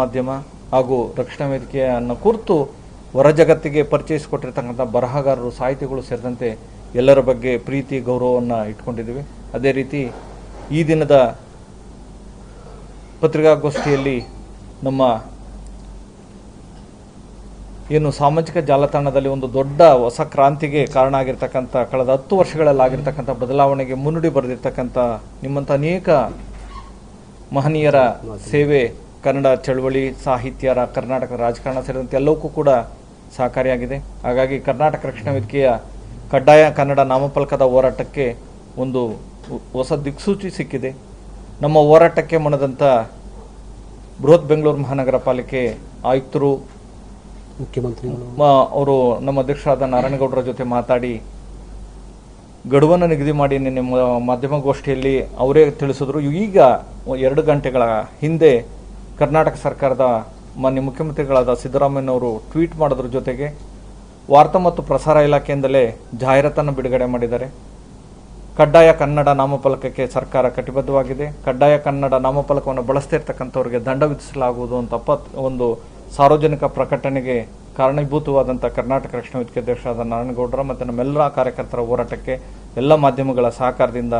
ಮಾಧ್ಯಮ ಹಾಗೂ ರಕ್ಷಣಾ ವೇದಿಕೆಯನ್ನು ಕುರಿತು ಹೊರ ಜಗತ್ತಿಗೆ ಪರಿಚಯಿಸಿಕೊಟ್ಟಿರ್ತಕ್ಕಂಥ ಬರಹಗಾರರು, ಸಾಹಿತಿಗಳು ಸೇರಿದಂತೆ ಎಲ್ಲರ ಬಗ್ಗೆ ಪ್ರೀತಿ, ಗೌರವವನ್ನು ಇಟ್ಕೊಂಡಿದ್ದೀವಿ. ಅದೇ ರೀತಿ ಈ ದಿನದ ಪತ್ರಿಕಾಗೋಷ್ಠಿಯಲ್ಲಿ ನಮ್ಮ ಏನು ಸಾಮಾಜಿಕ ಜಾಲತಾಣದಲ್ಲಿ ಒಂದು ದೊಡ್ಡ ಹೊಸ ಕ್ರಾಂತಿಗೆ ಕಾರಣ ಆಗಿರ್ತಕ್ಕಂಥ ಕಳೆದ ಹತ್ತು ವರ್ಷಗಳಲ್ಲಿ ಆಗಿರ್ತಕ್ಕಂಥ ಬದಲಾವಣೆಗೆ ಮುನ್ನುಡಿ ಬರೆದಿರ್ತಕ್ಕಂಥ ನಿಮ್ಮಂಥ ಅನೇಕ ಮಹನೀಯರ ಸೇವೆ ಕನ್ನಡ ಚಳವಳಿ ಸಾಹಿತ್ಯರ ಕರ್ನಾಟಕ ರಾಜಕಾರಣ ಸೇರಿದಂತೆ ಎಲ್ಲವಕ್ಕೂ ಕೂಡ ಸಹಕಾರಿಯಾಗಿದೆ. ಹಾಗಾಗಿ ಕರ್ನಾಟಕ ರಕ್ಷಣಾ ವೇದಿಕೆಯ ಕಡ್ಡಾಯ ಕನ್ನಡ ನಾಮಫಲಕದ ಹೋರಾಟಕ್ಕೆ ಒಂದು ಹೊಸ ದಿಕ್ಸೂಚಿ ಸಿಕ್ಕಿದೆ. ನಮ್ಮ ಹೋರಾಟಕ್ಕೆ ಮನದಂತ ಬೃಹತ್ ಬೆಂಗಳೂರು ಮಹಾನಗರ ಪಾಲಿಕೆ ಆಯುಕ್ತರು ಮುಖ್ಯಮಂತ್ರಿಗಳು. ಮ- ಅವರು ನಮ್ಮ ಅಧ್ಯಕ್ಷರಾದ ನಾರಾಯಣಗೌಡರ ಜೊತೆ ಮಾತಾಡಿ ಗಡುವನ್ನು ನಿಗದಿ ಮಾಡಿ ನಿನ್ನೆ ಮಾಧ್ಯಮಗೋಷ್ಠಿಯಲ್ಲಿ ಅವರೇ ತಿಳಿಸಿದ್ರು. ಈಗ ಎರಡು ಗಂಟೆಗಳ ಹಿಂದೆ ಕರ್ನಾಟಕ ಸರ್ಕಾರದ ಮಾನ್ಯ ಮುಖ್ಯಮಂತ್ರಿಗಳಾದ ಸಿದ್ದರಾಮಯ್ಯನವರು ಟ್ವೀಟ್ ಮಾಡೋದ್ರ ಜೊತೆಗೆ ವಾರ್ತಾ ಮತ್ತು ಪ್ರಸಾರ ಇಲಾಖೆಯಿಂದಲೇ ಜಾಹೀರಾತನ್ನು ಬಿಡುಗಡೆ ಮಾಡಿದ್ದಾರೆ. ಕಡ್ಡಾಯ ಕನ್ನಡ ನಾಮಫಲಕಕ್ಕೆ ಸರ್ಕಾರ ಕಟಿಬದ್ಧವಾಗಿದೆ. ಕಡ್ಡಾಯ ಕನ್ನಡ ನಾಮಫಲಕವನ್ನು ಬಳಸ್ತಾ ಇರ್ತಕ್ಕಂಥವ್ರಿಗೆ ದಂಡ ವಿಧಿಸಲಾಗುವುದು ಅಂತ ಪತ್ ಒಂದು ಸಾರ್ವಜನಿಕ ಪ್ರಕಟಣೆಗೆ ಕಾರಣೀಭೂತವಾದಂಥ ಕರ್ನಾಟಕ ರಕ್ಷಣಾ ವೇದಿಕೆ ಅಧ್ಯಕ್ಷರಾದ ನಾರಾಯಣಗೌಡರ ಮತ್ತು ನಮ್ಮೆಲ್ಲರ ಕಾರ್ಯಕರ್ತರ ಹೋರಾಟಕ್ಕೆ ಎಲ್ಲ ಮಾಧ್ಯಮಗಳ ಸಹಕಾರದಿಂದ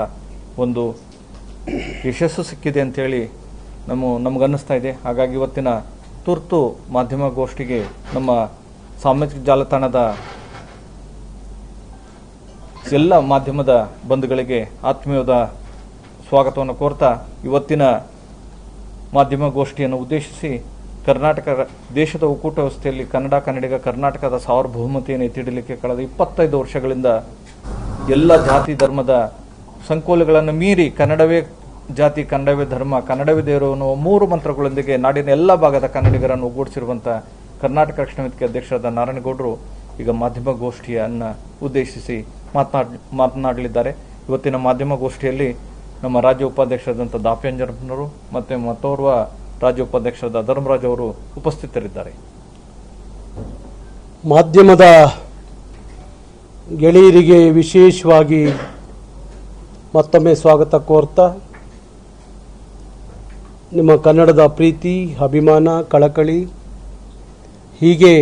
ಒಂದು ಯಶಸ್ಸು ಸಿಕ್ಕಿದೆ ಅಂತೇಳಿ ನಮ್ಮ, ನಮಗನ್ನಿಸ್ತಾ ಇದೆ. ಹಾಗಾಗಿ ಇವತ್ತಿನ ತುರ್ತು ಮಾಧ್ಯಮ ಗೋಷ್ಠಿಗೆ ನಮ್ಮ ಸಾಮಾಜಿಕ ಜಾಲತಾಣದ ಎಲ್ಲ ಮಾಧ್ಯಮದ ಬಂಧುಗಳಿಗೆ ಆತ್ಮೀಯದ ಸ್ವಾಗತವನ್ನು ಕೋರ್ತಾ ಇವತ್ತಿನ ಮಾಧ್ಯಮ ಗೋಷ್ಠಿಯನ್ನು ಉದ್ದೇಶಿಸಿ ಕರ್ನಾಟಕ ದೇಶದ ಒಕ್ಕೂಟ ವ್ಯವಸ್ಥೆಯಲ್ಲಿ ಕನ್ನಡ ಕನ್ನಡಿಗ ಕರ್ನಾಟಕದ ಸಾರ್ವಭೌಮತೆಯನ್ನು ಎತ್ತಿಡಲಿಕ್ಕೆ ಕಳೆದ ಇಪ್ಪತ್ತೈದು ವರ್ಷಗಳಿಂದ ಎಲ್ಲ ಜಾತಿ ಧರ್ಮದ ಸಂಕೋಲೆಗಳನ್ನು ಮೀರಿ ಕನ್ನಡವೇ ಜಾತಿ, ಕನ್ನಡವೇ ಧರ್ಮ, ಕನ್ನಡವೇ ದೇವರು ಅನ್ನುವ ಮೂರು ಮಂತ್ರಗಳೊಂದಿಗೆ ನಾಡಿನ ಎಲ್ಲ ಭಾಗದ ಕನ್ನಡಿಗರನ್ನು ಒಗ್ಗೂಡಿಸಿರುವಂಥ ಕರ್ನಾಟಕ ರಕ್ಷಣಾ ವೇದಿಕೆ ಅಧ್ಯಕ್ಷರಾದ ನಾರಾಯಣಗೌಡರು ಈಗ ಮಾಧ್ಯಮಗೋಷ್ಠಿಯನ್ನು ಉದ್ದೇಶಿಸಿ ಮಾತನಾಡ್ ಮಾತನಾಡಲಿದ್ದಾರೆ. ಇವತ್ತಿನ ಮಾಧ್ಯಮ ಗೋಷ್ಠಿಯಲ್ಲಿ ನಮ್ಮ ರಾಜ್ಯ ಉಪಾಧ್ಯಕ್ಷರಾದಂಥ ದಾಪ್ಯಂಜನರು ಮತ್ತು ಮತ್ತೋರ್ವ ರಾಜ್ಯ ಉಪಾಧ್ಯಕ್ಷರಾದ ಧರ್ಮರಾಜ್ ಅವರು ಉಪಸ್ಥಿತರಿದ್ದಾರೆ. ಮಾಧ್ಯಮದ ಗೆಳೆಯರಿಗೆ ವಿಶೇಷವಾಗಿ ಮತ್ತೊಮ್ಮೆ ಸ್ವಾಗತ ಕೋರ್ತಾ ನಿಮ್ಮ ಕನ್ನಡದ ಪ್ರೀತಿ, ಅಭಿಮಾನ, ಕಳಕಳಿ ಹೀಗೆ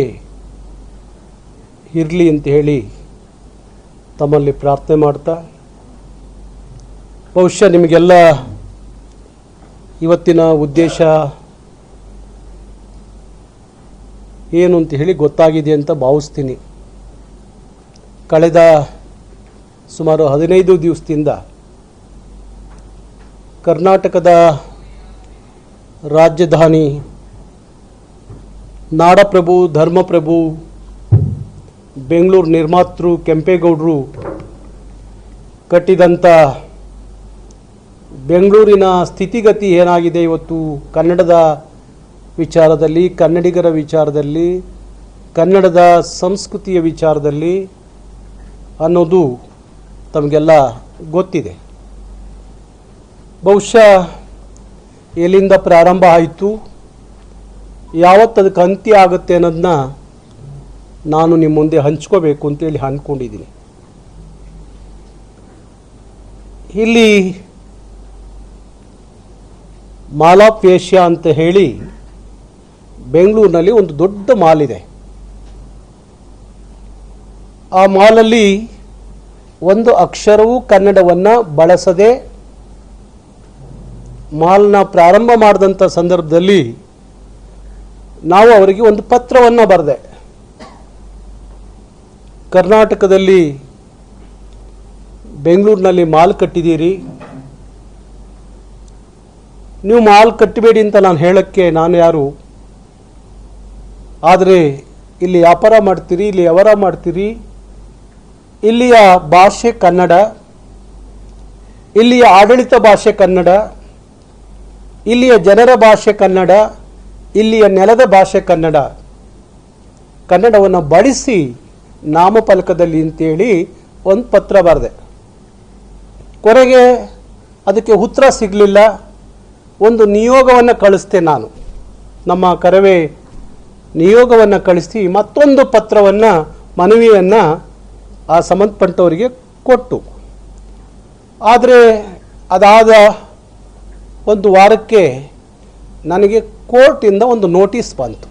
ಇರಲಿ ಅಂತ ಹೇಳಿ ತಮ್ಮಲ್ಲಿ ಪ್ರಾರ್ಥನೆ ಮಾಡ್ತಾ, ಬಹುಶಃ ನಿಮಗೆಲ್ಲ ಇವತ್ತಿನ ಉದ್ದೇಶ ಏನು ಅಂತ ಹೇಳಿ ಗೊತ್ತಾಗಿದೆ ಅಂತ ಭಾವಿಸ್ತೀನಿ. ಕಳೆದ ಸುಮಾರು ಹದಿನೈದು ದಿವಸದಿಂದ ಕರ್ನಾಟಕದ ರಾಜಧಾನಿ. ನಾಡಪ್ರಭು, ಧರ್ಮಪ್ರಭು, ಬೆಂಗಳೂರು ನಿರ್ಮಾತೃ ಕೆಂಪೇಗೌಡರು ಕಟ್ಟಿದಂಥ ಬೆಂಗಳೂರಿನ ಸ್ಥಿತಿಗತಿ ಏನಾಗಿದೆ ಇವತ್ತು? ಕನ್ನಡದ ವಿಚಾರದಲ್ಲಿ, ಕನ್ನಡಿಗರ ವಿಚಾರದಲ್ಲಿ, ಕನ್ನಡದ ಸಂಸ್ಕೃತಿಯ ವಿಚಾರದಲ್ಲಿ ಅನ್ನೋದು ತಮಗೆಲ್ಲ ಗೊತ್ತಿದೆ. ಬಹುಶಃ ಎಲ್ಲಿಂದ ಪ್ರಾರಂಭ ಆಯಿತು? ಯಾವತ್ತು ಅದಕ್ಕೆ ಅಂತ್ಯ ಆಗುತ್ತೆ ಅನ್ನೋದನ್ನ ನಾನು ನಿಮ್ಮ ಮುಂದೆ ಹಂಚ್ಕೋಬೇಕು ಅಂತೇಳಿ ಅಂದ್ಕೊಂಡಿದ್ದೀನಿ. ಇಲ್ಲಿ ಮಾಲಾಪ್ ಏಷ್ಯಾ ಅಂತ ಹೇಳಿ ಬೆಂಗಳೂರಿನಲ್ಲಿ ಒಂದು ದೊಡ್ಡ ಮಾಲ್ ಇದೆ ಆ ಮಾಲಲ್ಲಿ ಒಂದು ಅಕ್ಷರವೂ ಕನ್ನಡವನ್ನು ಬಳಸದೆ ಮಾಲ್ನ ಪ್ರಾರಂಭ ಮಾಡಿದಂಥ ಸಂದರ್ಭದಲ್ಲಿ ನಾವು ಅವರಿಗೆ ಒಂದು ಪತ್ರವನ್ನು ಬರೆದೆ. ಕರ್ನಾಟಕದಲ್ಲಿ ಬೆಂಗಳೂರಿನಲ್ಲಿ ಮಾಲ್ ಕಟ್ಟಿದ್ದೀರಿ. ನೀವು ಮಾಲ್ ಕಟ್ಟಬೇಡಿ ಅಂತ ನಾನು ಹೇಳೋಕ್ಕೆ ನಾನು ಯಾರು? ಆದರೆ ಇಲ್ಲಿ ವ್ಯಾಪಾರ ಮಾಡ್ತೀರಿ, ಇಲ್ಲಿ ವ್ಯವಹಾರ ಮಾಡ್ತೀರಿ. ಇಲ್ಲಿಯ ಭಾಷೆ ಕನ್ನಡ, ಇಲ್ಲಿಯ ಆಡಳಿತ ಭಾಷೆ ಕನ್ನಡ ಇಲ್ಲಿಯ ಜನರ ಭಾಷೆ ಕನ್ನಡ, ಇಲ್ಲಿಯ ನೆಲದ ಭಾಷೆ ಕನ್ನಡ. ಕನ್ನಡವನ್ನು ಬಳಸಿ ನಾಮಫಲಕದಲ್ಲಿ ಅಂತೇಳಿ ಒಂದು ಪತ್ರ ಬರೆದೆ. ಕೊನೆಗೆ ಅದಕ್ಕೆ ಉತ್ತರ ಸಿಗಲಿಲ್ಲ. ಒಂದು ನಿಯೋಗವನ್ನು ಕಳಿಸ್ತೆ ನಾನು. ನಮ್ಮ ಕರವೇ ನಿಯೋಗವನ್ನು ಕಳಿಸಿ ಮತ್ತೊಂದು ಪತ್ರವನ್ನು, ಮನವಿಯನ್ನು ಆ ಸಂಬಂಧಪಟ್ಟವರಿಗೆ ಕೊಟ್ಟು. ಆದರೆ ಅದಾದ ಒಂದು ವಾರಕ್ಕೆ ನನಗೆ ಕೋರ್ಟಿಂದ ಒಂದು ನೋಟಿಸ್ ಬಂತು.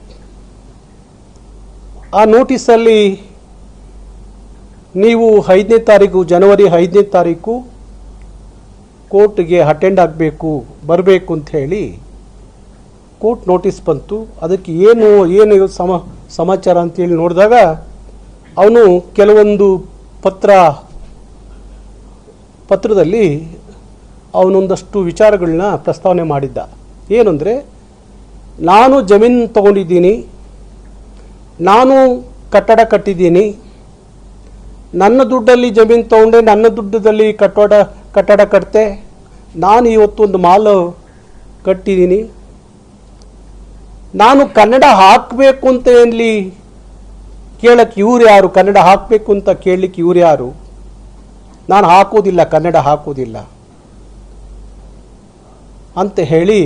ಆ ನೋಟಿಸಲ್ಲಿ ನೀವು ಐದನೇ ತಾರೀಕು, ಜನವರಿ ಐದನೇ ತಾರೀಕು ಕೋರ್ಟ್ಗೆ ಅಟೆಂಡ್ ಆಗಬೇಕು, ಬರಬೇಕು ಅಂತ ಹೇಳಿ ಕೋರ್ಟ್ ನೋಟಿಸ್ ಬಂತು. ಅದಕ್ಕೆ ಏನು ಏನು ಸಮ, ಸಮಾಚಾರ ಅಂತೇಳಿ ನೋಡಿದಾಗ ಅವನು ಕೆಲವೊಂದು ಪತ್ರ, ಪತ್ರದಲ್ಲಿ ಅವನೊಂದಷ್ಟು ವಿಚಾರಗಳನ್ನ ಪ್ರಸ್ತಾವನೆ ಮಾಡಿದ್ದ. ಏನಂದರೆ, ನಾನು ಜಮೀನು ತಗೊಂಡಿದ್ದೀನಿ, ನಾನು ಕಟ್ಟಡ ಕಟ್ಟಿದ್ದೀನಿ, ನನ್ನ ದುಡ್ಡಲ್ಲಿ ಜಮೀನು ತೊಗೊಂಡೆ, ನನ್ನ ದುಡ್ಡದಲ್ಲಿ ಕಟ್ಟಡ ಕಟ್ಟಡ ಕಟ್ತೆ, ನಾನು ಇವತ್ತು ಒಂದು ಮಾಲು ಕಟ್ಟಿದ್ದೀನಿ, ನಾನು ಕನ್ನಡ ಹಾಕಬೇಕು ಅಂತ ಏನಲಿ ಕೇಳಕ್ಕೆ ಇವ್ರು ಯಾರು, ಕನ್ನಡ ಹಾಕಬೇಕು ಅಂತ ಕೇಳಲಿಕ್ಕೆ ಇವ್ರು ಯಾರು? ನಾನು ಹಾಕೋದಿಲ್ಲ, ಕನ್ನಡ ಹಾಕೋದಿಲ್ಲ. ಅಂತ ಹೇಳಿ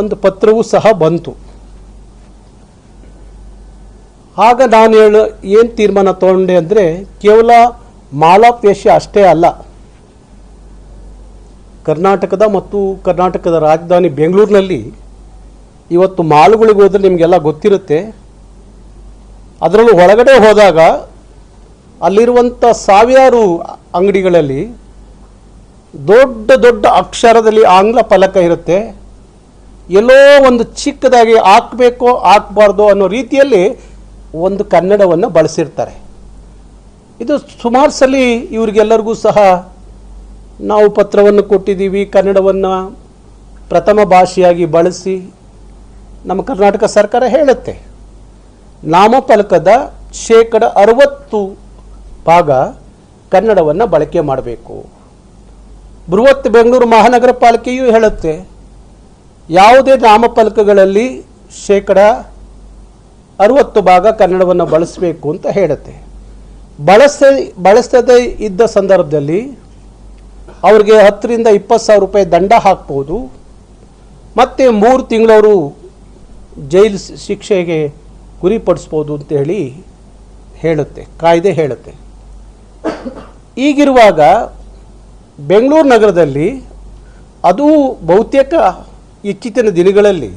ಒಂದು ಪತ್ರವೂ ಸಹ ಬಂತು. ಆಗ ನಾನು ಹೇಳು, ಏನು ತೀರ್ಮಾನ ತಗೊಂಡೆ ಅಂದರೆ ಕೇವಲ ಮಾಲಾಪೇಶ ಅಷ್ಟೇ ಅಲ್ಲ. ಕರ್ನಾಟಕದ ಮತ್ತು ಕರ್ನಾಟಕದ ರಾಜಧಾನಿ ಬೆಂಗಳೂರಿನಲ್ಲಿ ಇವತ್ತು ಮಾಲುಗಳಿಗೆ ಹೋದರೆ ನಿಮಗೆಲ್ಲ ಗೊತ್ತಿರುತ್ತೆ. ಅದರಲ್ಲೂ ಒಳಗಡೆ ಹೋದಾಗ ಅಲ್ಲಿರುವಂಥ ಸಾವಿರಾರು ಅಂಗಡಿಗಳಲ್ಲಿ ದೊಡ್ಡ ದೊಡ್ಡ ಅಕ್ಷರದಲ್ಲಿ ಆಂಗ್ಲ ಫಲಕ ಇರುತ್ತೆ. ಎಲ್ಲೋ ಒಂದು ಚಿಕ್ಕದಾಗಿ ಹಾಕಬೇಕೋ, ಹಾಕಬಾರ್ದು ಅನ್ನೋ ರೀತಿಯಲ್ಲಿ ಒಂದು ಕನ್ನಡವನ್ನು ಬಳಸಿರ್ತಾರೆ. ಇದು ಸುಮಾರು ಸಲ ಇವ್ರಿಗೆಲ್ಲರಿಗೂ ಸಹ ನಾವು ಪತ್ರವನ್ನು ಕೊಟ್ಟಿದ್ದೀವಿ, ಕನ್ನಡವನ್ನು ಪ್ರಥಮ ಭಾಷೆಯಾಗಿ ಬಳಸಿ ನಮ್ಮ ಕರ್ನಾಟಕ ಸರ್ಕಾರ ಹೇಳುತ್ತೆ. ನಾಮಫಲಕದ ಶೇಕಡ ಅರವತ್ತು ಭಾಗ ಕನ್ನಡವನ್ನು ಬಳಕೆ ಮಾಡಬೇಕು. ಬೃಹತ್ ಬೆಂಗಳೂರು ಮಹಾನಗರ ಪಾಲಿಕೆಯೂ ಹೇಳುತ್ತೆ, ಯಾವುದೇ ನಾಮಫಲಕಗಳಲ್ಲಿ ಶೇಕಡ ಅರುವತ್ತು ಭಾಗ ಕನ್ನಡವನ್ನು ಬಳಸಬೇಕು ಅಂತ ಹೇಳುತ್ತೆ. ಬಳಸ ಬಳಸದೇ ಇದ್ದ ಸಂದರ್ಭದಲ್ಲಿ ಅವ್ರಿಗೆ ಹತ್ತರಿಂದ ಇಪ್ಪತ್ತು ಸಾವಿರ ರೂಪಾಯಿ ದಂಡ ಹಾಕ್ಬೋದು. ಮತ್ತು ಮೂರು ತಿಂಗಳವರು ಜೈಲು ಶಿಕ್ಷೆಗೆ ಗುರಿಪಡಿಸ್ಬೋದು ಅಂತೇಳಿ ಹೇಳುತ್ತೆ, ಕಾಯ್ದೆ ಹೇಳುತ್ತೆ. ಈಗಿರುವಾಗ ಬೆಂಗಳೂರು ನಗರದಲ್ಲಿ ಅದು ಬಹುತೇಕ ಇತ್ತೀಚಿನ ದಿನಗಳಲ್ಲಿ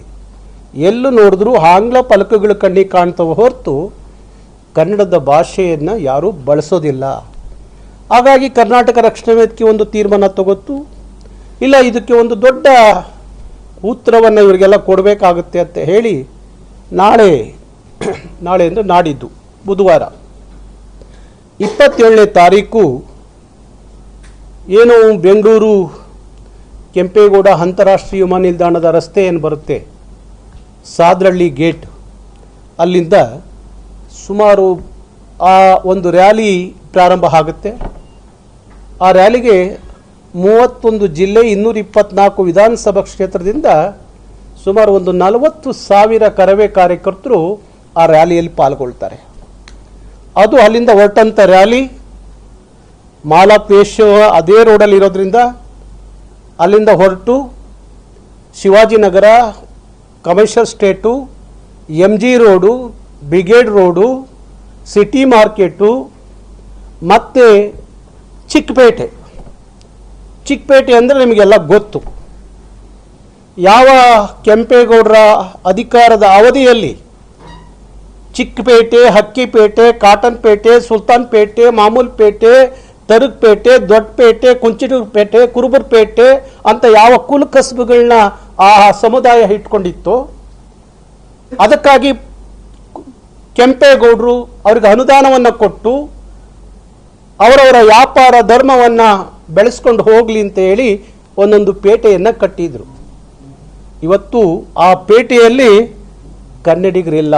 ಎಲ್ಲೂ ನೋಡಿದ್ರೂ ಆಂಗ್ಲ ಫಲಕಗಳು ಕಣ್ಣಿಗೆ ಕಾಣ್ತವೆ ಹೊರತು ಕನ್ನಡದ ಭಾಷೆಯನ್ನು ಯಾರೂ ಬಳಸೋದಿಲ್ಲ. ಹಾಗಾಗಿ ಕರ್ನಾಟಕ ರಕ್ಷಣಾ ವೇದಿಕೆ ಒಂದು ತೀರ್ಮಾನ ತಗೊತ್ತು, ಇಲ್ಲ ಇದಕ್ಕೆ ಒಂದು ದೊಡ್ಡ ಉತ್ತರವನ್ನು ಇವರಿಗೆಲ್ಲ ಕೊಡಬೇಕಾಗುತ್ತೆ ಅಂತ ಹೇಳಿ ನಾಳೆ ನಾಳೆ ಅಂದರೆ ನಾಡಿದ್ದು, ಬುಧವಾರ. ಇಪ್ಪತ್ತೇಳನೇ ತಾರೀಕು ಏನು ಬೆಂಗಳೂರು, ಕೆಂಪೇಗೌಡ ಅಂತಾರಾಷ್ಟ್ರೀಯ ವಿಮಾನ ನಿಲ್ದಾಣದ ರಸ್ತೆ ಏನು ಬರುತ್ತೆ. ಸಾದ್ರಳ್ಳಿ ಗೇಟ್. ಅಲ್ಲಿಂದ ಸುಮಾರು ಆ ಒಂದು ರ್ಯಾಲಿ ಪ್ರಾರಂಭ ಆಗುತ್ತೆ. ಆ ರ್ಯಾಲಿಗೆ ಮೂವತ್ತೊಂದು ಜಿಲ್ಲೆ ಇನ್ನೂರ ಇಪ್ಪತ್ನಾಲ್ಕು ವಿಧಾನಸಭಾ ಕ್ಷೇತ್ರದಿಂದ ಸುಮಾರು ಒಂದು ನಲವತ್ತು ಸಾವಿರ ಕರವೇ ಕಾರ್ಯಕರ್ತರು ಆ ರ್ಯಾಲಿಯಲ್ಲಿ ಪಾಲ್ಗೊಳ್ತಾರೆ. ಅದು ಅಲ್ಲಿಂದ ಹೊರಟಂಥ ರ್ಯಾಲಿ. ಮಾಲಾಪೇಶ ಅದೇ ರೋಡಲ್ಲಿ ಇರೋದ್ರಿಂದ ಅಲ್ಲಿಂದ ಹೊರಟು Shivajinagar commercial street M G road Brigade road city market ಮತ್ತು ಚಿಕ್ಕಪೇಟೆ. ಚಿಕ್ಕಪೇಟೆ ಅಂದರೆ ನಿಮಗೆಲ್ಲ ಗೊತ್ತು. ಯಾವ ಕೆಂಪೇಗೌಡರ ಅಧಿಕಾರದ ಅವಧಿಯಲ್ಲಿ ಚಿಕ್ಕಪೇಟೆ, ಹಕ್ಕಿಪೇಟೆ, ಕಾಟನ್ಪೇಟೆ, ಸುಲ್ತಾನ್ಪೇಟೆ, ಮಾಮೂಲ್ಪೇಟೆ ತರುಕ್ಪೇಟೆ ದೊಡ್ಡಪೇಟೆ ಕುಂಚಿಟೂರ್ಪೇಟೆ, ಕುರುಬರ್ಪೇಟೆ ಅಂತ ಯಾವ ಕುಲ ಕಸಬುಗಳನ್ನ ಆ ಸಮುದಾಯ ಇಟ್ಕೊಂಡಿತ್ತು ಅದಕ್ಕಾಗಿ ಕೆಂಪೇಗೌಡರು ಅವ್ರಿಗೆ ಅನುದಾನವನ್ನು ಕೊಟ್ಟು ಅವರವರ ವ್ಯಾಪಾರ ಧರ್ಮವನ್ನು ಬೆಳೆಸ್ಕೊಂಡು ಹೋಗಲಿ ಅಂತ ಹೇಳಿ ಒಂದೊಂದು ಪೇಟೆಯನ್ನು ಕಟ್ಟಿದ್ರು. ಇವತ್ತು ಆ ಪೇಟೆಯಲ್ಲಿ ಕನ್ನಡಿಗರಿಲ್ಲ.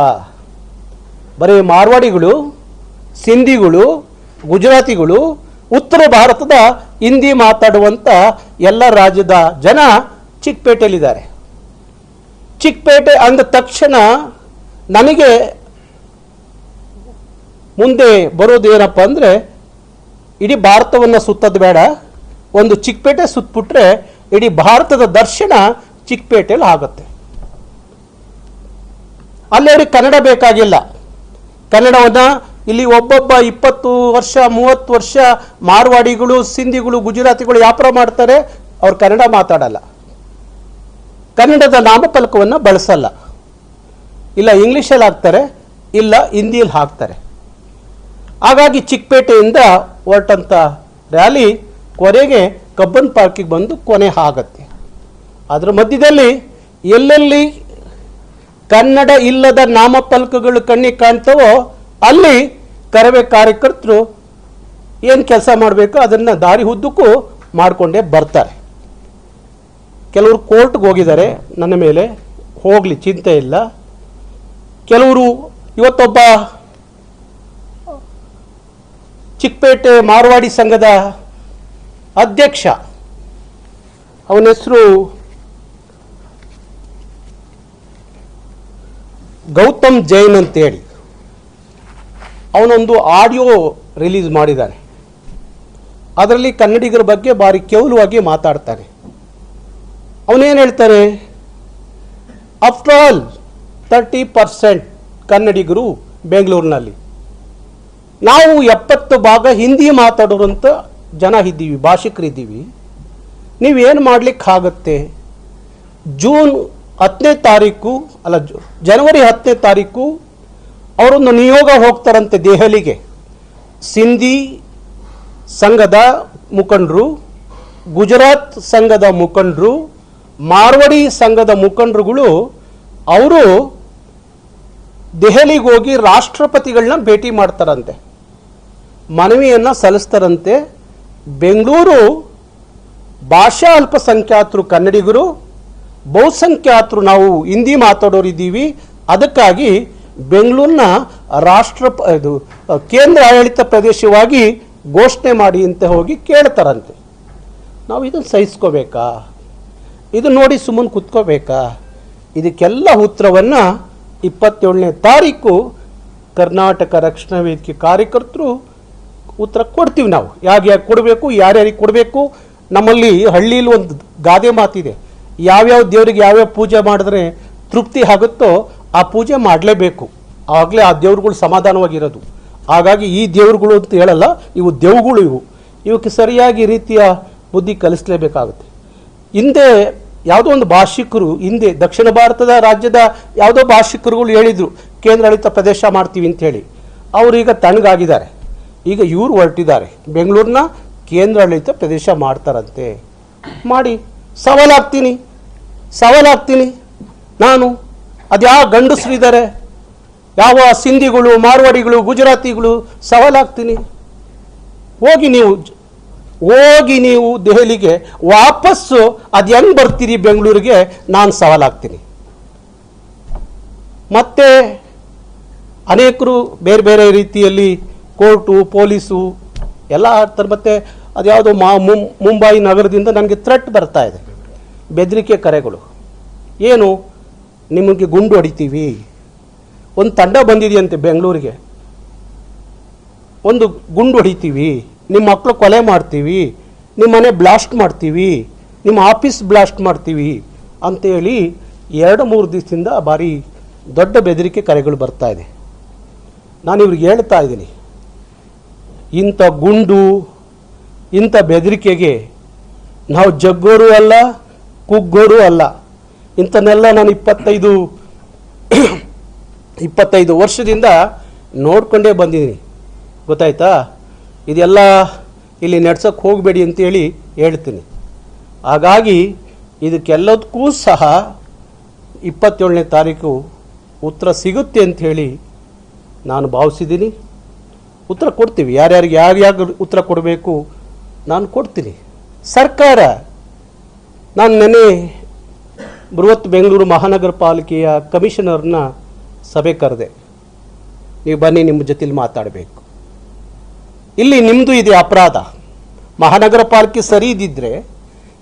ಬರೀ ಮಾರ್ವಾಡಿಗಳು, ಸಿಂಧಿಗಳು, ಗುಜರಾತಿಗಳು ಉತ್ತರ ಭಾರತದ ಹಿಂದಿ ಮಾತಾಡುವಂಥ ಎಲ್ಲ ರಾಜ್ಯದ ಜನ ಚಿಕ್ಕಪೇಟೆಯಲ್ಲಿದ್ದಾರೆ. ಚಿಕ್ಕಪೇಟೆ ಅಂದ ತಕ್ಷಣ ನನಗೆ ಮುಂದೆ ಬರೋದು ಏನಪ್ಪ ಅಂದರೆ ಇಡೀ ಭಾರತವನ್ನು ಸುತ್ತದ ಬೇಡ. ಒಂದು ಚಿಕ್ಕಪೇಟೆ ಸುತ್ತಬಿಟ್ರೆ ಇಡೀ ಭಾರತದ ದರ್ಶನ ಚಿಕ್ಕಪೇಟೆಯಲ್ಲಿ ಆಗುತ್ತೆ. ಅಲ್ಲಿ ಅವ್ರಿಗೆ ಕನ್ನಡ ಬೇಕಾಗಿಲ್ಲ. ಕನ್ನಡವನ್ನು ಇಲ್ಲಿ ಒಬ್ಬೊಬ್ಬ ಇಪ್ಪತ್ತು ವರ್ಷ, ಮೂವತ್ತು ವರ್ಷ ಮಾರ್ವಾಡಿಗಳು, ಸಿಂಧಿಗಳು, ಗುಜರಾತಿಗಳು ವ್ಯಾಪಾರ ಮಾಡ್ತಾರೆ. ಅವ್ರು ಕನ್ನಡ ಮಾತಾಡಲ್ಲ. ಕನ್ನಡದ ನಾಮಫಲಕವನ್ನು ಬಳಸಲ್ಲ. ಇಲ್ಲ ಇಂಗ್ಲೀಷಲ್ಲಿ ಹಾಕ್ತಾರೆ, ಇಲ್ಲ ಹಿಂದಿಯಲ್ಲಿ ಹಾಕ್ತಾರೆ. ಹಾಗಾಗಿ ಚಿಕ್ಕಪೇಟೆಯಿಂದ ಹೊರಟಂಥ ರ್ಯಾಲಿ ಕೊನೆಗೆ ಕಬ್ಬನ್ ಪಾರ್ಕಿಗೆ ಬಂದು ಕೊನೆ ಆಗತ್ತೆ. ಅದರ ಮಧ್ಯದಲ್ಲಿ ಎಲ್ಲೆಲ್ಲಿ ಕನ್ನಡ ಇಲ್ಲದ ನಾಮಫಲಕಗಳು ಕಣ್ಣಿಗೆ ಕಾಣ್ತವೋ ಅಲ್ಲಿ ಕರವೇ ಕಾರ್ಯಕರ್ತರು ಏನು ಕೆಲಸ ಮಾಡಬೇಕು ಅದನ್ನು ದಾರಿ ಉದ್ದಕ್ಕೂ ಮಾಡಿಕೊಂಡೇ ಬರ್ತಾರೆ. ಕೆಲವರು ಕೋರ್ಟ್ಗೆ ಹೋಗಿದ್ದಾರೆ, ನನ್ನ ಮೇಲೆ ಹೋಗಲಿ ಚಿಂತೆ ಇಲ್ಲ. ಕೆಲವರು ಇವತ್ತೊಬ್ಬ ಚಿಕ್ಕಪೇಟೆ ಮಾರ್ವಾಡಿ ಸಂಘದ ಅಧ್ಯಕ್ಷ, ಅವನ ಹೆಸರು ಗೌತಮ್ ಜೈನ್ ಅಂತೇಳಿ. ಅವನೊಂದು ಆಡಿಯೋ ರಿಲೀಸ್ ಮಾಡಿದ್ದಾನೆ ಅದರಲ್ಲಿ ಕನ್ನಡಿಗರ ಬಗ್ಗೆ ಭಾರಿ ಕೇವಲವಾಗಿ ಮಾತಾಡ್ತಾನೆ. ಅವನೇನು ಹೇಳ್ತಾನೆ? ಆಫ್ಟರ್ ಆಲ್ ತರ್ಟಿ ಪರ್ಸೆಂಟ್ ಕನ್ನಡಿಗರು ಬೆಂಗಳೂರಿನಲ್ಲಿ. ನಾವು ಎಪ್ಪತ್ತು ಭಾಗ ಹಿಂದಿ ಮಾತಾಡೋರಂಥ ಜನ ಇದ್ದೀವಿ ಭಾಷಿಕರಿದ್ದೀವಿ ನೀವೇನು ಮಾಡಲಿಕ್ಕಾಗತ್ತೆ? ಜೂನ್ ಹತ್ತನೇ ತಾರೀಕು, ಅಲ್ಲ ಜನವರಿ ಹತ್ತನೇ ತಾರೀಕು ಅವರೊಂದು ನಿಯೋಗ ಹೋಗ್ತಾರಂತೆ ದೆಹಲಿಗೆ. ಸಿಂಧಿ ಸಂಘದ ಮುಖಂಡರು, ಗುಜರಾತ್ ಸಂಘದ ಮುಖಂಡರು, ಮಾರ್ವಡಿ ಸಂಘದ ಮುಖಂಡರುಗಳು, ಅವರು ದೆಹಲಿಗೆ ಹೋಗಿ ರಾಷ್ಟ್ರಪತಿಗಳನ್ನ ಭೇಟಿ ಮಾಡ್ತಾರಂತೆ. ಮನವಿಯನ್ನು ಸಲ್ಲಿಸ್ತಾರಂತೆ. ಬೆಂಗಳೂರು ಭಾಷಾ ಅಲ್ಪಸಂಖ್ಯಾತರು ಕನ್ನಡಿಗರು, ಬಹುಸಂಖ್ಯಾತರು ನಾವು ಹಿಂದಿ ಮಾತಾಡೋರಿದ್ದೀವಿ, ಅದಕ್ಕಾಗಿ ಬೆಂಗಳೂರಿನ ರಾಷ್ಟ್ರ ಇದು ಕೇಂದ್ರ ಆಡಳಿತ ಪ್ರದೇಶವಾಗಿ ಘೋಷಣೆ ಮಾಡಿ ಅಂತ ಹೋಗಿ ಕೇಳ್ತಾರಂತೆ. ನಾವು ಇದನ್ನು ಸಹಿಸ್ಕೋಬೇಕಾ? ಇದು ನೋಡಿ ಸುಮ್ಮನೆ ಕುತ್ಕೋಬೇಕಾ? ಇದಕ್ಕೆಲ್ಲ ಉತ್ತರವನ್ನು ಇಪ್ಪತ್ತೇಳನೇ ತಾರೀಕು ಕರ್ನಾಟಕ ರಕ್ಷಣಾ ವೇದಿಕೆ ಕಾರ್ಯಕರ್ತರು ಉತ್ತರ ಕೊಡ್ತೀವಿ ನಾವು. ಯಾಕೆ ಕೊಡಬೇಕು ಯಾರ್ಯಾರಿಗೆ ಕೊಡಬೇಕು? ನಮ್ಮಲ್ಲಿ ಹಳ್ಳಿಲಿ ಒಂದು ಗಾದೆ ಮಾತಿದೆ. ಯಾವ್ಯಾವ ದೇವರಿಗೆ ಯಾವ್ಯಾವ ಪೂಜೆ ಮಾಡಿದ್ರೆ ತೃಪ್ತಿ ಆಗುತ್ತೋ ಆ ಪೂಜೆ ಮಾಡಲೇಬೇಕು. ಆಗಲೇ ಆ ದೇವ್ರುಗಳು ಸಮಾಧಾನವಾಗಿರೋದು. ಹಾಗಾಗಿ ಈ ದೇವ್ರುಗಳು ಅಂತ ಹೇಳಲ್ಲ, ಇವು ದೇವ್ಗಳು ಇವು. ಇವಕ್ಕೆ ಸರಿಯಾಗಿ ರೀತಿಯ ಬುದ್ಧಿ ಕಲಿಸಲೇಬೇಕಾಗುತ್ತೆ. ಹಿಂದೆ ಯಾವುದೋ ಒಂದು ಭಾಷಿಕರು, ಹಿಂದೆ ದಕ್ಷಿಣ ಭಾರತದ ರಾಜ್ಯದ ಯಾವುದೋ ಭಾಷಿಕರುಗಳು ಹೇಳಿದರು ಕೇಂದ್ರಾಡಳಿತ ಪ್ರದೇಶ ಮಾಡ್ತೀವಿ ಅಂತ ಹೇಳಿ. ಅವರು ಈಗ ತಣ್ಣಗಾಗಿದ್ದಾರೆ ಈಗ ಇವರು ಹೊರಟಿದ್ದಾರೆ. ಬೆಂಗಳೂರನ್ನ ಕೇಂದ್ರಾಡಳಿತ ಪ್ರದೇಶ ಮಾಡ್ತಾರಂತೆ. ಮಾಡಿ, ಸವಾಲಾಗ್ತೀನಿ ಸವಾಲಾಗ್ತೀನಿ. ನಾನು ಅದ್ಯಾವ ಗಂಡಸರಿದ್ದಾರೆ ಯಾವ ಸಿಂಧಿಗಳು, ಮಾರ್ವಾಡಿಗಳು, ಗುಜರಾತಿಗಳು ಸವಾಲಾಗ್ತೀನಿ. ಹೋಗಿ ನೀವು ಹೋಗಿ ನೀವು ದೆಹಲಿಗೆ ವಾಪಸ್ಸು, ಅದು ಹೆಂಗೆ ಬರ್ತೀರಿ ಬೆಂಗಳೂರಿಗೆ? ನಾನು ಸವಾಲಾಗ್ತೀನಿ. ಮತ್ತೆ ಅನೇಕರು ಬೇರೆ ಬೇರೆ ರೀತಿಯಲ್ಲಿ ಕೋರ್ಟು, ಪೊಲೀಸು, ಎಲ್ಲ ಆಡ್ತಾರೆ. ಮತ್ತೆ ಅದ್ಯಾವುದೋ ಮುಂ- ಮುಂಬೈ ನಗರದಿಂದ ನನಗೆ ಥ್ರೆಟ್ ಬರ್ತಾ ಇದೆ. ಬೆದರಿಕೆ ಕರೆಗಳು. ಏನು? ನಿಮಗೆ ಗುಂಡು ಹೊಡಿತೀವಿ. ಒಂದು ತಂಡ ಬಂದಿದೆಯಂತೆ ಬೆಂಗಳೂರಿಗೆ. ಒಂದು ಗುಂಡು ಹೊಡಿತೀವಿ. ನಿಮ್ಮ ಮಕ್ಕಳು ಕೊಲೆ ಮಾಡ್ತೀವಿ. ನಿಮ್ಮ ಮನೆ ಬ್ಲಾಸ್ಟ್ ಮಾಡ್ತೀವಿ. ನಿಮ್ಮ ಆಫೀಸ್ ಬ್ಲಾಸ್ಟ್ ಮಾಡ್ತೀವಿ ಅಂತೇಳಿ ಎರಡು, ಮೂರು ದಿವಸದಿಂದ ಭಾರಿ ದೊಡ್ಡ ಬೆದರಿಕೆ ಕರೆಗಳು ಬರ್ತಾ ಇದೆ. ನಾನು ಇವ್ರಿಗೆ ಹೇಳ್ತಾ ಇದ್ದೀನಿ. ಇಂಥ ಗುಂಡು, ಇಂಥ ಬೆದರಿಕೆಗೆ ನಾವು ಜಗ್ಗೋರು ಅಲ್ಲ, ಕುಗ್ಗೋರು ಅಲ್ಲ. ಇಂಥನ್ನೆಲ್ಲ ನಾನು ಇಪ್ಪತ್ತೈದು ಇಪ್ಪತ್ತೈದು ವರ್ಷದಿಂದ ನೋಡ್ಕೊಂಡೇ ಬಂದಿದ್ದೀನಿ. ಗೊತ್ತಾಯ್ತಾ? ಇದೆಲ್ಲ ಇಲ್ಲಿ ನಡ್ಸೋಕ್ಕೆ ಹೋಗಬೇಡಿ ಅಂತೇಳಿ ಹೇಳ್ತೀನಿ. ಹಾಗಾಗಿ ಇದಕ್ಕೆಲ್ಲದಕ್ಕೂ ಸಹ ಇಪ್ಪತ್ತೇಳನೇ ತಾರೀಕು ಉತ್ತರ ಸಿಗುತ್ತೆ ಅಂಥೇಳಿ ನಾನು ಭಾವಿಸಿದ್ದೀನಿ. ಉತ್ತರ ಕೊಡ್ತೀವಿ. ಯಾರ್ಯಾರಿಗೆ ಯಾರ್ಯಾರು ಉತ್ತರ ಕೊಡಬೇಕು ನಾನು ಕೊಡ್ತೀನಿ. ಸರ್ಕಾರ, ನಾನು ನೆನೆ ಬೃಹತ್ ಬೆಂಗಳೂರು ಮಹಾನಗರ ಪಾಲಿಕೆಯ ಕಮಿಷನರ್ನ ಸಭೆ ಕರೆದೆ. ನೀವು ಬನ್ನಿ, ನಿಮ್ಮ ಜೊತೆಲಿ ಮಾತಾಡಬೇಕು. ಇಲ್ಲಿ ನಿಮ್ಮದು ಇದೆ ಅಪರಾಧ. ಮಹಾನಗರ ಪಾಲಿಕೆ ಸರಿ ಇದ್ದಿದ್ರೆ,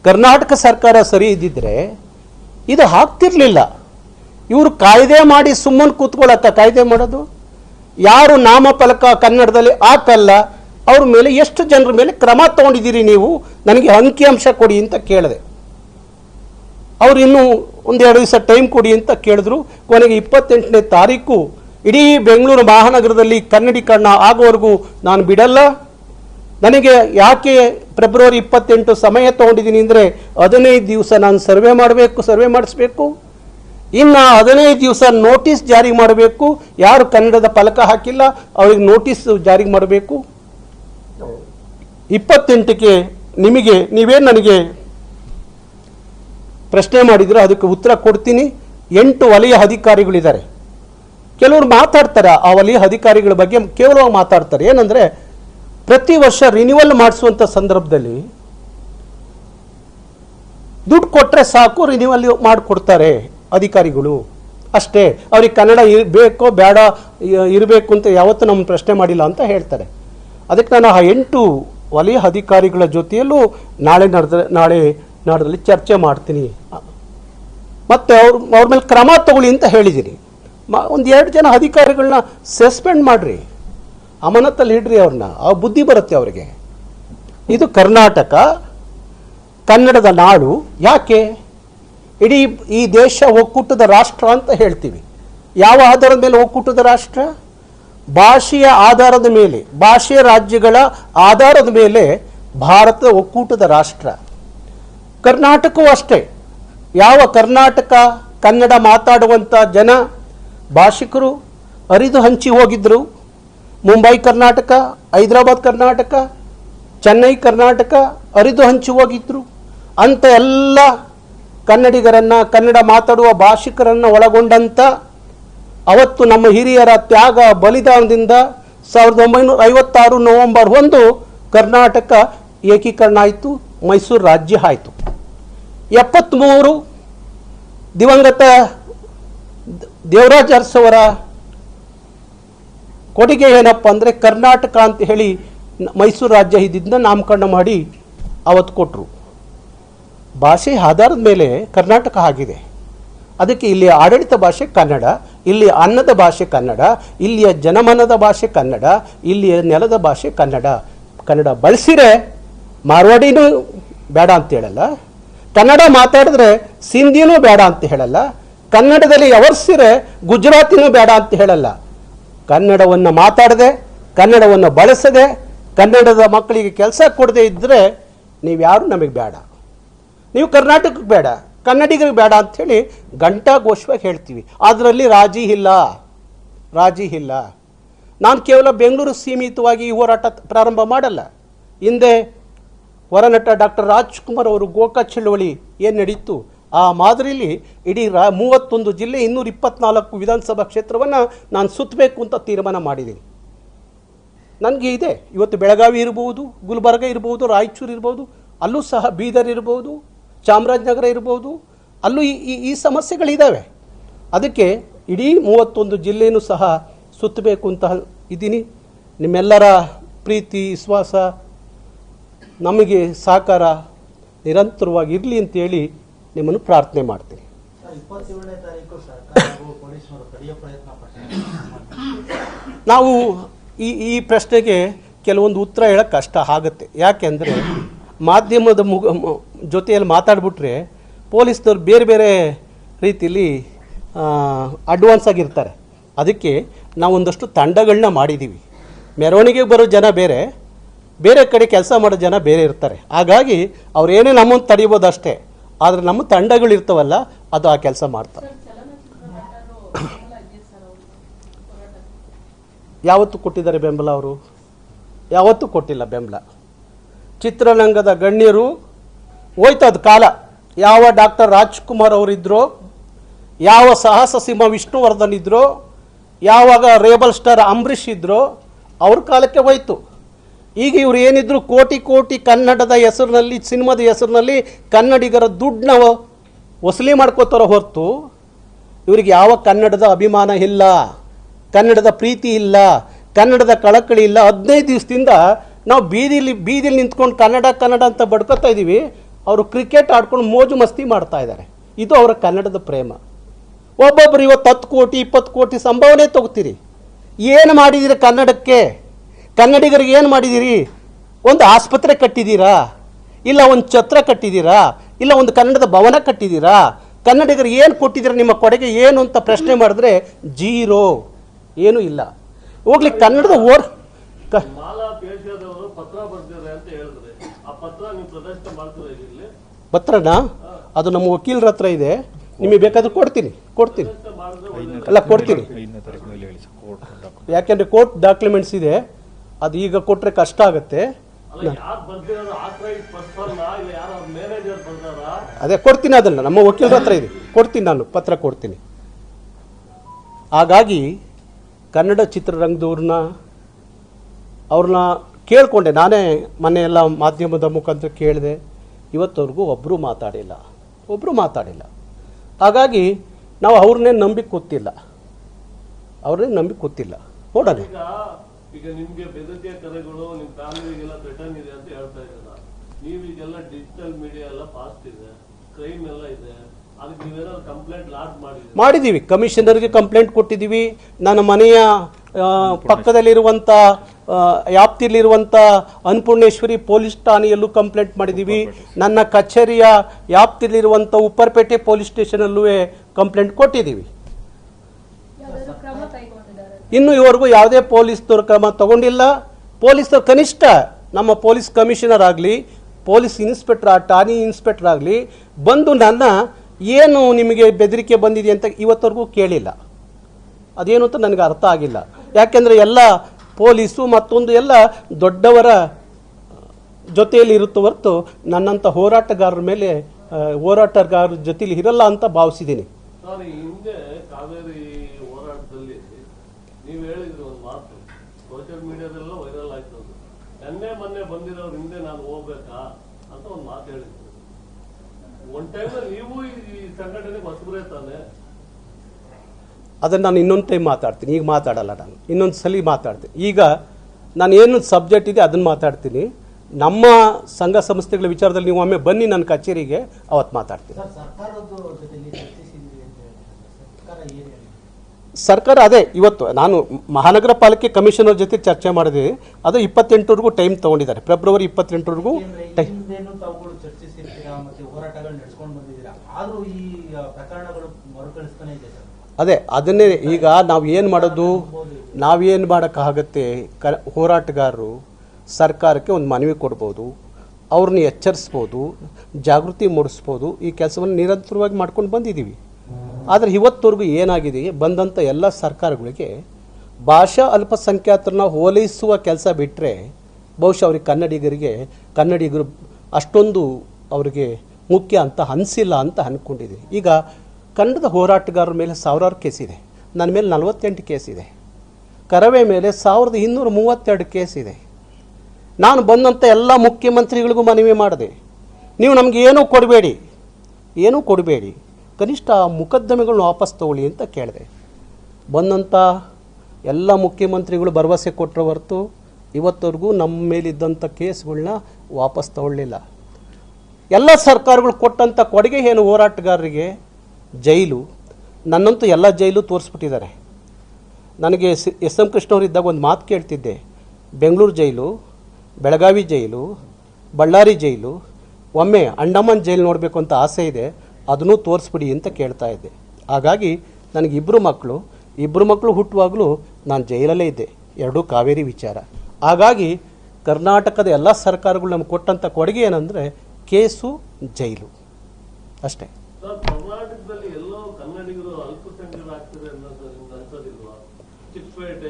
ಕರ್ನಾಟಕ ಸರ್ಕಾರ ಸರಿ ಇದ್ದಿದ್ರೆ, ಇದು ಹಾಕ್ತಿರ್ಲಿಲ್ಲ ಇವರು ಕಾಯ್ದೆ ಮಾಡಿ ಸುಮ್ಮನೆ ಕೂತ್ಕೊಳ್ಳಕ್ಕ ಕಾಯ್ದೆ ಮಾಡೋದು? ಯಾರು ನಾಮಫಲಕ ಕನ್ನಡದಲ್ಲಿ ಹಾಕಲ್ಲ, ಅವ್ರ ಮೇಲೆ ಎಷ್ಟು ಜನರ ಮೇಲೆ ಕ್ರಮ ತಗೊಂಡಿದ್ದೀರಿ ನೀವು? ನನಗೆ ಅಂಕಿಅಂಶ ಕೊಡಿ ಅಂತ ಕೇಳಿದೆ. ಅವ್ರು ಇನ್ನೂ ಒಂದೆರಡು ದಿವಸ ಟೈಮ್ ಕೊಡಿ ಅಂತ ಕೇಳಿದ್ರು. ಕೊನೆಗೆ ಇಪ್ಪತ್ತೆಂಟನೇ ತಾರೀಕು ಇಡೀ ಬೆಂಗಳೂರು ಮಹಾನಗರದಲ್ಲಿ ಕನ್ನಡೀಕರಣ ಆಗೋವರೆಗೂ ನಾನು ಬಿಡಲ್ಲ. ನನಗೆ ಯಾಕೆ ಫೆಬ್ರವರಿ ಇಪ್ಪತ್ತೆಂಟು ಸಮಯ ತಗೊಂಡಿದ್ದೀನಿ ಅಂದರೆ ಹದಿನೈದು ದಿವಸ ನಾನು ಸರ್ವೆ ಮಾಡಬೇಕು, ಸರ್ವೆ ಮಾಡಿಸ್ಬೇಕು. ಇನ್ನು ಹದಿನೈದು ದಿವಸ ನೋಟಿಸ್ ಜಾರಿ ಮಾಡಬೇಕು. ಯಾರು ಕನ್ನಡದ ಫಲಕ ಹಾಕಿಲ್ಲ, ಅವ್ರಿಗೆ ನೋಟಿಸ್ ಜಾರಿ ಮಾಡಬೇಕು. ಇಪ್ಪತ್ತೆಂಟಕ್ಕೆ ನಿಮಗೆ ನೀವೇನು ನನಗೆ ಪ್ರಶ್ನೆ ಮಾಡಿದ್ರು, ಅದಕ್ಕೆ ಉತ್ತರ ಕೊಡ್ತೀನಿ. ಎಂಟು ವಲಯ ಅಧಿಕಾರಿಗಳಿದ್ದಾರೆ. ಕೆಲವರು ಮಾತಾಡ್ತಾರೆ, ಆ ವಲಯ ಅಧಿಕಾರಿಗಳ ಬಗ್ಗೆ ಕೇವಲವಾಗಿ ಮಾತಾಡ್ತಾರೆ. ಏನಂದರೆ, ಪ್ರತಿ ವರ್ಷ ರಿನ್ಯೂವಲ್ ಮಾಡಿಸುವಂಥ ಸಂದರ್ಭದಲ್ಲಿ ದುಡ್ಡು ಕೊಟ್ಟರೆ ಸಾಕು ರಿನ್ಯೂವಲ್ ಮಾಡಿಕೊಡ್ತಾರೆ ಅಧಿಕಾರಿಗಳು. ಅಷ್ಟೇ, ಅವ್ರಿಗೆ ಕನ್ನಡ ಇರಬೇಕೋ, ಬೇಡ, ಇರಬೇಕು ಅಂತ ಯಾವತ್ತೂ ನಮ್ಮ ಪ್ರಶ್ನೆ ಮಾಡಿಲ್ಲ ಅಂತ ಹೇಳ್ತಾರೆ. ಅದಕ್ಕೆ ನಾನು ಆ ಎಂಟು ವಲಯ ಅಧಿಕಾರಿಗಳ ಜೊತೆಯಲ್ಲೂ ನಾಳೆ ನಡೆದ, ನಾಳೆ ನಾಡದಲ್ಲಿ ಚರ್ಚೆ ಮಾಡ್ತೀನಿ. ಮತ್ತು ಅವ್ರ ಅವ್ರ ಮೇಲೆ ಕ್ರಮ ತಗೊಳ್ಳಿ ಅಂತ ಹೇಳಿದ್ದೀನಿ ಮ, ಒಂದು ಎರಡು ಜನ ಅಧಿಕಾರಿಗಳನ್ನ ಸಸ್ಪೆಂಡ್ ಮಾಡಿರಿ. ಅಮಾನತಲ್ಲಿ ಇಡ್ರಿ ಅವ್ರನ್ನ ಆ ಬುದ್ಧಿ ಬರುತ್ತೆ ಅವರಿಗೆ. ಇದು ಕರ್ನಾಟಕ, ಕನ್ನಡದ ನಾಡು. ಯಾಕೆ? ಇಡೀ ಈ ದೇಶ ಒಕ್ಕೂಟದ ರಾಷ್ಟ್ರ ಅಂತ ಹೇಳ್ತೀವಿ. ಯಾವ ಆಧಾರದ ಮೇಲೆ ಒಕ್ಕೂಟದ ರಾಷ್ಟ್ರ? ಭಾಷೆಯ ಆಧಾರದ ಮೇಲೆ, ಭಾಷೆಯ ರಾಜ್ಯಗಳ ಆಧಾರದ ಮೇಲೆ ಭಾರತ ಒಕ್ಕೂಟದ ರಾಷ್ಟ್ರ. ಕರ್ನಾಟಕವೂ ಅಷ್ಟೇ. ಯಾವ ಕರ್ನಾಟಕ, ಕನ್ನಡ ಮಾತಾಡುವಂಥ ಜನ, ಭಾಷಿಕರು ಅರಿದು ಹಂಚಿ ಹೋಗಿದ್ದರು ಮುಂಬೈ ಕರ್ನಾಟಕ, ಹೈದರಾಬಾದ್ ಕರ್ನಾಟಕ, ಚೆನ್ನೈ ಕರ್ನಾಟಕ ಅರಿದು ಹಂಚಿ ಹೋಗಿದ್ದರು ಅಂಥ ಎಲ್ಲ ಕನ್ನಡಿಗರನ್ನು, ಕನ್ನಡ ಮಾತಾಡುವ ಭಾಷಿಕರನ್ನು ಒಳಗೊಂಡಂಥ ಅವತ್ತು ನಮ್ಮ ಹಿರಿಯರ ತ್ಯಾಗ, ಬಲಿದಾನದಿಂದ ಸಾವಿರದ ಒಂಬೈನೂರ ಐವತ್ತಾರು ನವೆಂಬರ್ ಒಂದು ಕರ್ನಾಟಕ ಏಕೀಕರಣ ಆಯಿತು, ಮೈಸೂರು ರಾಜ್ಯ ಆಯಿತು. ಎಪ್ಪತ್ತ್ಮೂರು ದಿವಂಗತ ದೇವರಾಜ ಅರಸವರ ಕೊಡುಗೆ ಏನಪ್ಪ ಅಂದರೆ ಕರ್ನಾಟಕ ಅಂತ ಹೇಳಿ ಮೈಸೂರು ರಾಜ್ಯ ಇದ್ದಿದ್ದನ್ನ ನಾಮಕರಣ ಮಾಡಿ ಅವತ್ತು ಕೊಟ್ಟರು ಭಾಷೆ ಆಧಾರದ ಮೇಲೆ ಕರ್ನಾಟಕ ಆಗಿದೆ. ಅದಕ್ಕೆ ಇಲ್ಲಿ ಆಡಳಿತ ಭಾಷೆ ಕನ್ನಡ, ಇಲ್ಲಿ ಅನ್ನದ ಭಾಷೆ ಕನ್ನಡ, ಇಲ್ಲಿಯ ಜನಮನದ ಭಾಷೆ ಕನ್ನಡ, ಇಲ್ಲಿಯ ನೆಲದ ಭಾಷೆ ಕನ್ನಡ. ಕನ್ನಡ ಬಳಸಿರೆ ಮಾರ್ವಾಡಿನೂ ಬೇಡ ಅಂತ ಹೇಳಲ್ಲ. ಕನ್ನಡ ಮಾತಾಡಿದ್ರೆ ಸಿಂಧಿನೂ ಬೇಡ ಅಂತ ಹೇಳಲ್ಲ, ಕನ್ನಡದಲ್ಲಿ ಯವರ್ಸಿರೆ ಗುಜರಾತಿನೂ ಬೇಡ ಅಂತ ಹೇಳಲ್ಲ. ಕನ್ನಡವನ್ನು ಮಾತಾಡದೆ, ಕನ್ನಡವನ್ನು ಬಳಸದೆ, ಕನ್ನಡದ ಮಕ್ಕಳಿಗೆ ಕೆಲಸ ಕೊಡದೆ ಇದ್ದರೆ ನೀವು ಯಾರು ನಮಗೆ ಬೇಡ. ನೀವು ಕರ್ನಾಟಕಕ್ಕೆ ಬೇಡ, ಕನ್ನಡಿಗರಿಗೆ ಬೇಡ ಅಂಥೇಳಿ ಘಂಟಾಘೋಷವಾಗಿ ಹೇಳ್ತೀವಿ. ಅದರಲ್ಲಿ ರಾಜಿ ಇಲ್ಲ ರಾಜಿ ಇಲ್ಲ. ನಾನು ಕೇವಲ ಬೆಂಗಳೂರು ಸೀಮಿತವಾಗಿ ಈ ಹೋರಾಟ ಪ್ರಾರಂಭ ಮಾಡಲ್ಲ. ಹಿಂದೆ ಹೊರನಟ ಡಾಕ್ಟರ್ ರಾಜ್ಕುಮಾರ್ ಅವರು ಗೋಕಾ ಚಳುವಳಿ ಏನು ನಡೀತು? ಆ ಮಾದರಿಯಲ್ಲಿ ಇಡೀ ರಾ ಮೂವತ್ತೊಂದು ಜಿಲ್ಲೆ ಇನ್ನೂರ ಇಪ್ಪತ್ನಾಲ್ಕು ವಿಧಾನಸಭಾ ಕ್ಷೇತ್ರವನ್ನು ನಾನು ಸುತ್ತಬೇಕು ಅಂತ ತೀರ್ಮಾನ ಮಾಡಿದ್ದೀನಿ ನನಗೆ ಇದೆ. ಇವತ್ತು ಬೆಳಗಾವಿ ಇರ್ಬೋದು, ಗುಲ್ಬರ್ಗ ಇರ್ಬೋದು, ರಾಯಚೂರು ಇರ್ಬೋದು, ಅಲ್ಲೂ ಸಹ ಬೀದರ್ ಇರ್ಬೋದು, ಚಾಮರಾಜನಗರ ಇರ್ಬೋದು, ಅಲ್ಲೂ ಈ ಈ- ಈ ಸಮಸ್ಯೆಗಳಿದ್ದಾವೆ ಅದಕ್ಕೆ ಇಡೀ ಮೂವತ್ತೊಂದು ಜಿಲ್ಲೆಯೂ ಸಹ ಸುತ್ತಬೇಕು ಅಂತ ಇದ್ದೀನಿ. ನಿಮ್ಮೆಲ್ಲರ ಪ್ರೀತಿ, ವಿಶ್ವಾಸ ನಮಗೆ ಸಹಕಾರ ನಿರಂತರವಾಗಿ ಇರಲಿ ಅಂತೇಳಿ ನಿಮ್ಮನ್ನು ಪ್ರಾರ್ಥನೆ ಮಾಡ್ತೀನಿ. ನಾವು ಈ ಈ ಪ್ರಶ್ನೆಗೆ ಕೆಲವೊಂದು ಉತ್ತರ ಹೇಳೋಕ್ಕೆ ಕಷ್ಟ ಆಗುತ್ತೆ. ಯಾಕೆಂದರೆ ಮಾಧ್ಯಮದ ಮುಗ ಜೊತೆಯಲ್ಲಿ ಮಾತಾಡಿಬಿಟ್ರೆ ಪೊಲೀಸ್ನವ್ರು ಬೇರೆ ಬೇರೆ ರೀತಿಯಲ್ಲಿ ಅಡ್ವಾನ್ಸ್ ಆಗಿರ್ತಾರೆ. ಅದಕ್ಕೆ ನಾವು ಒಂದಷ್ಟು ತಂಡಗಳನ್ನ ಮಾಡಿದ್ದೀವಿ ಮೆರವಣಿಗೆಗೆ ಬರೋ ಜನ ಬೇರೆ ಬೇರೆ ಕಡೆ ಕೆಲಸ ಮಾಡೋ ಜನ ಬೇರೆ ಇರ್ತಾರೆ. ಹಾಗಾಗಿ ಅವ್ರು ಏನೇ ನಮ್ಮನ್ನು ತಡಿಬೋದು ಅಷ್ಟೇ ಆದರೆ ನಮ್ಮ ತಂಡಗಳಿರ್ತಾವಲ್ಲ ಅದು ಆ ಕೆಲಸ ಮಾಡ್ತಾರೆ ಯಾವತ್ತು ಕೊಟ್ಟಿದ್ದಾರೆ ಬೆಂಬಲ ಅವರು? ಯಾವತ್ತೂ ಕೊಟ್ಟಿಲ್ಲ ಬೆಂಬಲ. ಚಿತ್ರರಂಗದ ಗಣ್ಯರು ಹೋಯ್ತು ಅದು ಕಾಲ. ಯಾವ ಡಾಕ್ಟರ್ ರಾಜ್ಕುಮಾರ್ ಅವರಿದ್ರೋ ಯಾವ ಸಾಹಸ ಸಿಂಹ ವಿಷ್ಣುವರ್ಧನ್ ಇದ್ದರೋ ಯಾವಾಗ ರೇಬಲ್ ಸ್ಟಾರ್ ಅಂಬರೀಷ್ ಇದ್ದರೋ ಅವ್ರ ಕಾಲಕ್ಕೆ ಹೋಯ್ತು. ಈಗ ಇವ್ರು ಏನಿದ್ರು ಕೋಟಿ ಕೋಟಿ ಕನ್ನಡದ ಹೆಸರಿನಲ್ಲಿ, ಸಿನಿಮಾದ ಹೆಸರಿನಲ್ಲಿ ಕನ್ನಡಿಗರ ದುಡ್ಡನ್ನ ವಸೂಲಿ ಮಾಡ್ಕೋತಾರೋ ಹೊರತು ಇವರಿಗೆ ಯಾವ ಕನ್ನಡದ ಅಭಿಮಾನ ಇಲ್ಲ, ಕನ್ನಡದ ಪ್ರೀತಿ ಇಲ್ಲ, ಕನ್ನಡದ ಕಳಕಳಿ ಇಲ್ಲ. ಹದಿನೈದು ದಿವಸದಿಂದ ನಾವು ಬೀದಿಲಿ ಬೀದಿಲಿ ನಿಂತ್ಕೊಂಡು ಕನ್ನಡ ಕನ್ನಡ ಅಂತ ಬಡ್ಕೋತಾ ಇದ್ದೀವಿ ಅವರು ಕ್ರಿಕೆಟ್ ಆಡ್ಕೊಂಡು ಮೋಜು ಮಸ್ತಿ ಮಾಡ್ತಾ ಇದ್ದಾರೆ. ಇದು ಅವರ ಕನ್ನಡದ ಪ್ರೇಮ. ಒಬ್ಬೊಬ್ಬರು ಇವತ್ತು ಹತ್ತು ಕೋಟಿ, ಇಪ್ಪತ್ತು ಕೋಟಿ ಸಂಭಾವನೆ ತಗೋತೀರಿ. ಏನು ಮಾಡಿದ್ದೀರಿ ಕನ್ನಡಕ್ಕೆ? ಕನ್ನಡಿಗರಿಗೆ ಏನು ಮಾಡಿದ್ದೀರಿ ಒಂದು ಆಸ್ಪತ್ರೆ ಕಟ್ಟಿದ್ದೀರಾ ಇಲ್ಲ ಒಂದು ಛತ್ರ ಕಟ್ಟಿದ್ದೀರಾ ಇಲ್ಲ ಒಂದು ಕನ್ನಡದ ಭವನ ಕಟ್ಟಿದ್ದೀರಾ ಕನ್ನಡಿಗರಿಗೆ ಏನು ಕೊಟ್ಟಿದ್ದೀರಾ ನಿಮ್ಮ ಕೊಡುಗೆ ಏನು ಅಂತ ಪ್ರಶ್ನೆ ಮಾಡಿದ್ರೆ ಜೀರೋ. ಏನೂ ಇಲ್ಲ. ಹೋಗ್ಲಿ ಕನ್ನಡದ ಓರ್ ಪತ್ರನ? ಅದು ನಮ್ಮ ವಕೀಲರ ಹತ್ರ ಇದೆ. ನಿಮಗೆ ಬೇಕಾದ್ರೆ ಕೊಡ್ತೀನಿ ಕೊಡ್ತೀನಿ. ಅಲ್ಲ ಕೊಡ್ತೀನಿ. ಯಾಕೆಂದರೆ ಕೋರ್ಟ್ ಡಾಕ್ಯುಮೆಂಟ್ಸ್ ಇದೆ. ಅದು ಈಗ ಕೊಟ್ಟರೆ ಕಷ್ಟ ಆಗುತ್ತೆ. ಅದೇ ಕೊಡ್ತೀನಿ ಅದನ್ನ ನಮ್ಮ ವಕೀಲರ ಹತ್ರ ಇದೆ. ಕೊಡ್ತೀನಿ ನಾನು ಪತ್ರ ಕೊಡ್ತೀನಿ. ಹಾಗಾಗಿ ಕನ್ನಡ ಚಿತ್ರರಂಗದವ್ರನ್ನ ಅವ್ರನ್ನ ಕೇಳಿಕೊಂಡೆ. ನಾನೇ ಮನೆಯೆಲ್ಲ ಮಾಧ್ಯಮದ ಮುಖಾಂತರ ಕೇಳಿದೆ. ಇವತ್ತವರೆಗೂ ಒಬ್ಬರು ಮಾತಾಡಿಲ್ಲ. ಒಬ್ಬರು ಮಾತಾಡಿಲ್ಲ. ಹಾಗಾಗಿ ನಾವು ಅವ್ರನ್ನೇ ನಂಬಿಕೆ ಗೊತ್ತಿಲ್ಲ. ಅವ್ರನ್ನೇ ನಂಬಿ ಗೊತ್ತಿಲ್ಲ. ನೋಡೋಣ. ಈಗ ನಿಮ್ಗೆ ಬೆದರಿಕೆ ಕರೆಗಳು, ನಿಮ್ ಫ್ಯಾಮಿಲಿಗೆಲ್ಲ ಥ್ರೆಟನ್ ಇದೆ ಅಂತ ಹೇಳ್ತಾ ಇದ್ದೀರಾ ನೀವೀಗೆಲ್ಲ ಡಿಜಿಟಲ್ ಮೀಡಿಯಾ ಎಲ್ಲ ಫಾಸ್ಟ್ ಇದೆ ಕ್ರೈಮ್ ಎಲ್ಲ ಇದೆ ಮಾಡಿದ್ದೀವಿ. ಕಮಿಷನರ್ಗೆ ಕಂಪ್ಲೇಂಟ್ ಕೊಟ್ಟಿದ್ದೀವಿ. ನನ್ನ ಮನೆಯ ಪಕ್ಕದಲ್ಲಿರುವಂಥ ಯಾಪ್ತಿಯಲ್ಲಿರುವಂಥ ವ್ಯಾಪ್ತಿಯಲ್ಲಿರುವಂಥ ಅನ್ನಪೂರ್ಣೇಶ್ವರಿ ಪೊಲೀಸ್ ಠಾಣೆಯಲ್ಲೂ ಕಂಪ್ಲೇಂಟ್ ಮಾಡಿದ್ದೀವಿ. ನನ್ನ ಕಚೇರಿಯ ವ್ಯಾಪ್ತಿಯಲ್ಲಿರುವಂಥ ಉಪ್ಪರ್ಪೇಟೆ ಪೊಲೀಸ್ ಸ್ಟೇಷನಲ್ಲೂ ಕಂಪ್ಲೇಂಟ್ ಕೊಟ್ಟಿದ್ದೀವಿ. ಇನ್ನು ಇವರೆಗೂ ಯಾವುದೇ ಪೊಲೀಸ್ ಕ್ರಮ ತಗೊಂಡಿಲ್ಲ. ಪೊಲೀಸರು ಕನಿಷ್ಠ ನಮ್ಮ ಪೊಲೀಸ್ ಕಮಿಷನರ್ ಆಗಲಿ, ಪೊಲೀಸ್ ಇನ್ಸ್ಪೆಕ್ಟರ್ ಠಾಣೆ ಇನ್ಸ್ಪೆಕ್ಟರ್ ಆಗಲಿ, ಬಂದು ನನ್ನ ಏನು ನಿಮಗೆ ಬೆದರಿಕೆ ಬಂದಿದೆ ಅಂತ ಇವತ್ತವರೆಗೂ ಕೇಳಿಲ್ಲ. ಅದೇನು ಅಂತ ನನಗೆ ಅರ್ಥ ಆಗಿಲ್ಲ. ಯಾಕೆಂದರೆ ಎಲ್ಲ ಪೊಲೀಸು ಮತ್ತೊಂದು ಎಲ್ಲ ದೊಡ್ಡವರ ಜೊತೆಯಲ್ಲಿ ಇರುತ್ತೆ ಹೊರತು ನನ್ನಂಥ ಹೋರಾಟಗಾರರ ಮೇಲೆ ಹೋರಾಟಗಾರರ ಜೊತೆಯಲ್ಲಿ ಇರಲ್ಲ ಅಂತ ಭಾವಿಸಿದ್ದೀನಿ ಸರ್ ಈ ಹಿಂದೆ ಕಾವೇರಿ ಹೋರಾಟದಲ್ಲಿ ನೀವು ಹೇಳಿದ್ರಿ ಒಂದು ಮಾತು. ಸೋಷಿಯಲ್ ಮೀಡಿಯಾದೆಲ್ಲ ವೈರಲ್ ಆಯ್ತು ಅದು. ನೆನ್ನೆ ಮೊನ್ನೆ ಬಂದಿರೋರು ಹಿಂದೆ ನಾನು ಹೋಗ್ಬೇಕಾ ಅಂತ ಒಂದು ಮಾತು ಹೇಳಿದ್ರು. ಒನ್ ಟೈಮ್ ನೀವು ಈ ಸಂಘಟನೆಗೆ ಹೊಸಬ್ರೇ ತಾನೆ? ಅದನ್ನು ನಾನು ಇನ್ನೊಂದು ಟೈಮ್ ಮಾತಾಡ್ತೀನಿ. ಈಗ ಮಾತಾಡಲ್ಲ ನಾನು. ಇನ್ನೊಂದು ಸಲ ಮಾತಾಡ್ತೀನಿ. ಈಗ ನಾನು ಏನು ಸಬ್ಜೆಕ್ಟ್ ಇದೆ ಅದನ್ನು ಮಾತಾಡ್ತೀನಿ. ನಮ್ಮ ಸಂಘ ಸಂಸ್ಥೆಗಳ ವಿಚಾರದಲ್ಲಿ ನೀವು ಒಮ್ಮೆ ಬನ್ನಿ ನನ್ನ ಕಚೇರಿಗೆ ಅವತ್ತು ಮಾತಾಡ್ತೀನಿ ಸರ್ ಸರ್ಕಾರದ ಜೊತೆಲಿ ಚರ್ಚಿಸಿದ್ರಿ ಅಂತ ಹೇಳಿದ್ರೆ ಸರ್ಕಾರ ಏನು ಹೇಳಿ ಸರ್ಕಾರ ಅದೇ ಇವತ್ತು ನಾನು ಮಹಾನಗರ ಪಾಲಿಕೆ ಕಮಿಷನರ್ ಜೊತೆ ಚರ್ಚೆ ಮಾಡಿದೆ. ಅದು ಇಪ್ಪತ್ತೆಂಟರವರೆಗೂ ಟೈಮ್ ತಗೊಂಡಿದ್ದಾರೆ. ಫೆಬ್ರವರಿ ಇಪ್ಪತ್ತೆಂಟರವರೆಗೂ ಟೈಮ್ ಅದೇ ಅದನ್ನೇ ಈಗ ನಾವು ಏನು ಮಾಡೋದು? ನಾವೇನು ಮಾಡೋಕ್ಕಾಗತ್ತೆ ಕ ಹೋರಾಟಗಾರರು ಸರ್ಕಾರಕ್ಕೆ ಒಂದು ಮನವಿ ಕೊಡ್ಬೋದು ಅವ್ರನ್ನ ಎಚ್ಚರಿಸ್ಬೋದು ಜಾಗೃತಿ ಮೂಡಿಸ್ಬೋದು ಈ ಕೆಲಸವನ್ನು ನಿರಂತರವಾಗಿ ಮಾಡ್ಕೊಂಡು ಬಂದಿದ್ದೀವಿ. ಆದರೆ ಇವತ್ತವರೆಗೂ ಏನಾಗಿದೆ? ಬಂದಂಥ ಎಲ್ಲ ಸರ್ಕಾರಗಳಿಗೆ ಭಾಷಾ ಅಲ್ಪಸಂಖ್ಯಾತರನ್ನ ಹೋಲಿಸುವ ಕೆಲಸ ಬಿಟ್ಟರೆ ಬಹುಶಃ ಅವ್ರಿಗೆ ಕನ್ನಡಿಗರಿಗೆ, ಕನ್ನಡಿಗರು ಅಷ್ಟೊಂದು ಅವರಿಗೆ ಮುಖ್ಯ ಅಂತ ಅನಿಸಿಲ್ಲ ಅಂತ ಅಂದ್ಕೊಂಡಿದೆ ಈಗ ಕನ್ನಡದ ಹೋರಾಟಗಾರರ ಮೇಲೆ ಸಾವಿರಾರು ಕೇಸ್ ಇದೆ. ನನ್ನ ಮೇಲೆ ನಲವತ್ತೆಂಟು ಕೇಸ್ ಇದೆ. ಕರವೇ ಮೇಲೆ ಸಾವಿರದ ಇನ್ನೂರ ಮೂವತ್ತೆರಡು ಕೇಸ್ ಇದೆ. ನಾನು ಬಂದಂಥ ಎಲ್ಲ ಮುಖ್ಯಮಂತ್ರಿಗಳಿಗೂ ಮನವಿ ಮಾಡಿದೆ. ನೀವು ನಮಗೆ ಏನೂ ಕೊಡಬೇಡಿ. ಏನೂ ಕೊಡಬೇಡಿ. ಕನಿಷ್ಠ ಮುಕದ್ದಮೆಗಳನ್ನ ವಾಪಸ್ ತಗೊಳ್ಳಿ ಅಂತ ಕೇಳಿದೆ. ಬಂದಂಥ ಎಲ್ಲ ಮುಖ್ಯಮಂತ್ರಿಗಳು ಭರವಸೆ ಕೊಟ್ಟರೆ ಹೊರತು ಇವತ್ತವರೆಗೂ ನಮ್ಮ ಮೇಲಿದ್ದಂಥ ಕೇಸ್ಗಳನ್ನ ವಾಪಸ್ ತಗೊಳ್ಳಿಲ್ಲ. ಎಲ್ಲ ಸರ್ಕಾರಗಳು ಕೊಟ್ಟಂಥ ಕೊಡುಗೆ ಏನು ಹೋರಾಟಗಾರರಿಗೆ? ಜೈಲು. ನನ್ನಂತೂ ಎಲ್ಲ ಜೈಲು ತೋರಿಸ್ಬಿಟ್ಟಿದ್ದಾರೆ. ನನಗೆ ಎಸ್ ಎಂ ಕೃಷ್ಣವ್ರು ಇದ್ದಾಗ ಒಂದು ಮಾತು ಕೇಳ್ತಿದ್ದೆ. ಬೆಂಗಳೂರು ಜೈಲು, ಬೆಳಗಾವಿ ಜೈಲು, ಬಳ್ಳಾರಿ ಜೈಲು, ಒಮ್ಮೆ ಅಂಡಮಾನ್ ಜೈಲು ನೋಡಬೇಕು ಅಂತ ಆಸೆ ಇದೆ. ಅದನ್ನೂ ತೋರಿಸ್ಬಿಡಿ ಅಂತ ಕೇಳ್ತಾ ಇದ್ದೆ. ಹಾಗಾಗಿ ನನಗೆ ಇಬ್ಬರು ಮಕ್ಕಳು ಇಬ್ಬರು ಮಕ್ಕಳು ಹುಟ್ಟುವಾಗಲೂ ನಾನು ಜೈಲಲ್ಲೇ ಇದ್ದೆ. ಎರಡೂ ಕಾವೇರಿ ವಿಚಾರ. ಹಾಗಾಗಿ ಕರ್ನಾಟಕದ ಎಲ್ಲ ಸರ್ಕಾರಗಳು ನಮ್ಗೆ ಕೊಟ್ಟಂಥ ಕೊಡುಗೆ ಏನಂದರೆ ಕೇಸು ಜೈಲು. ಅಷ್ಟೇ.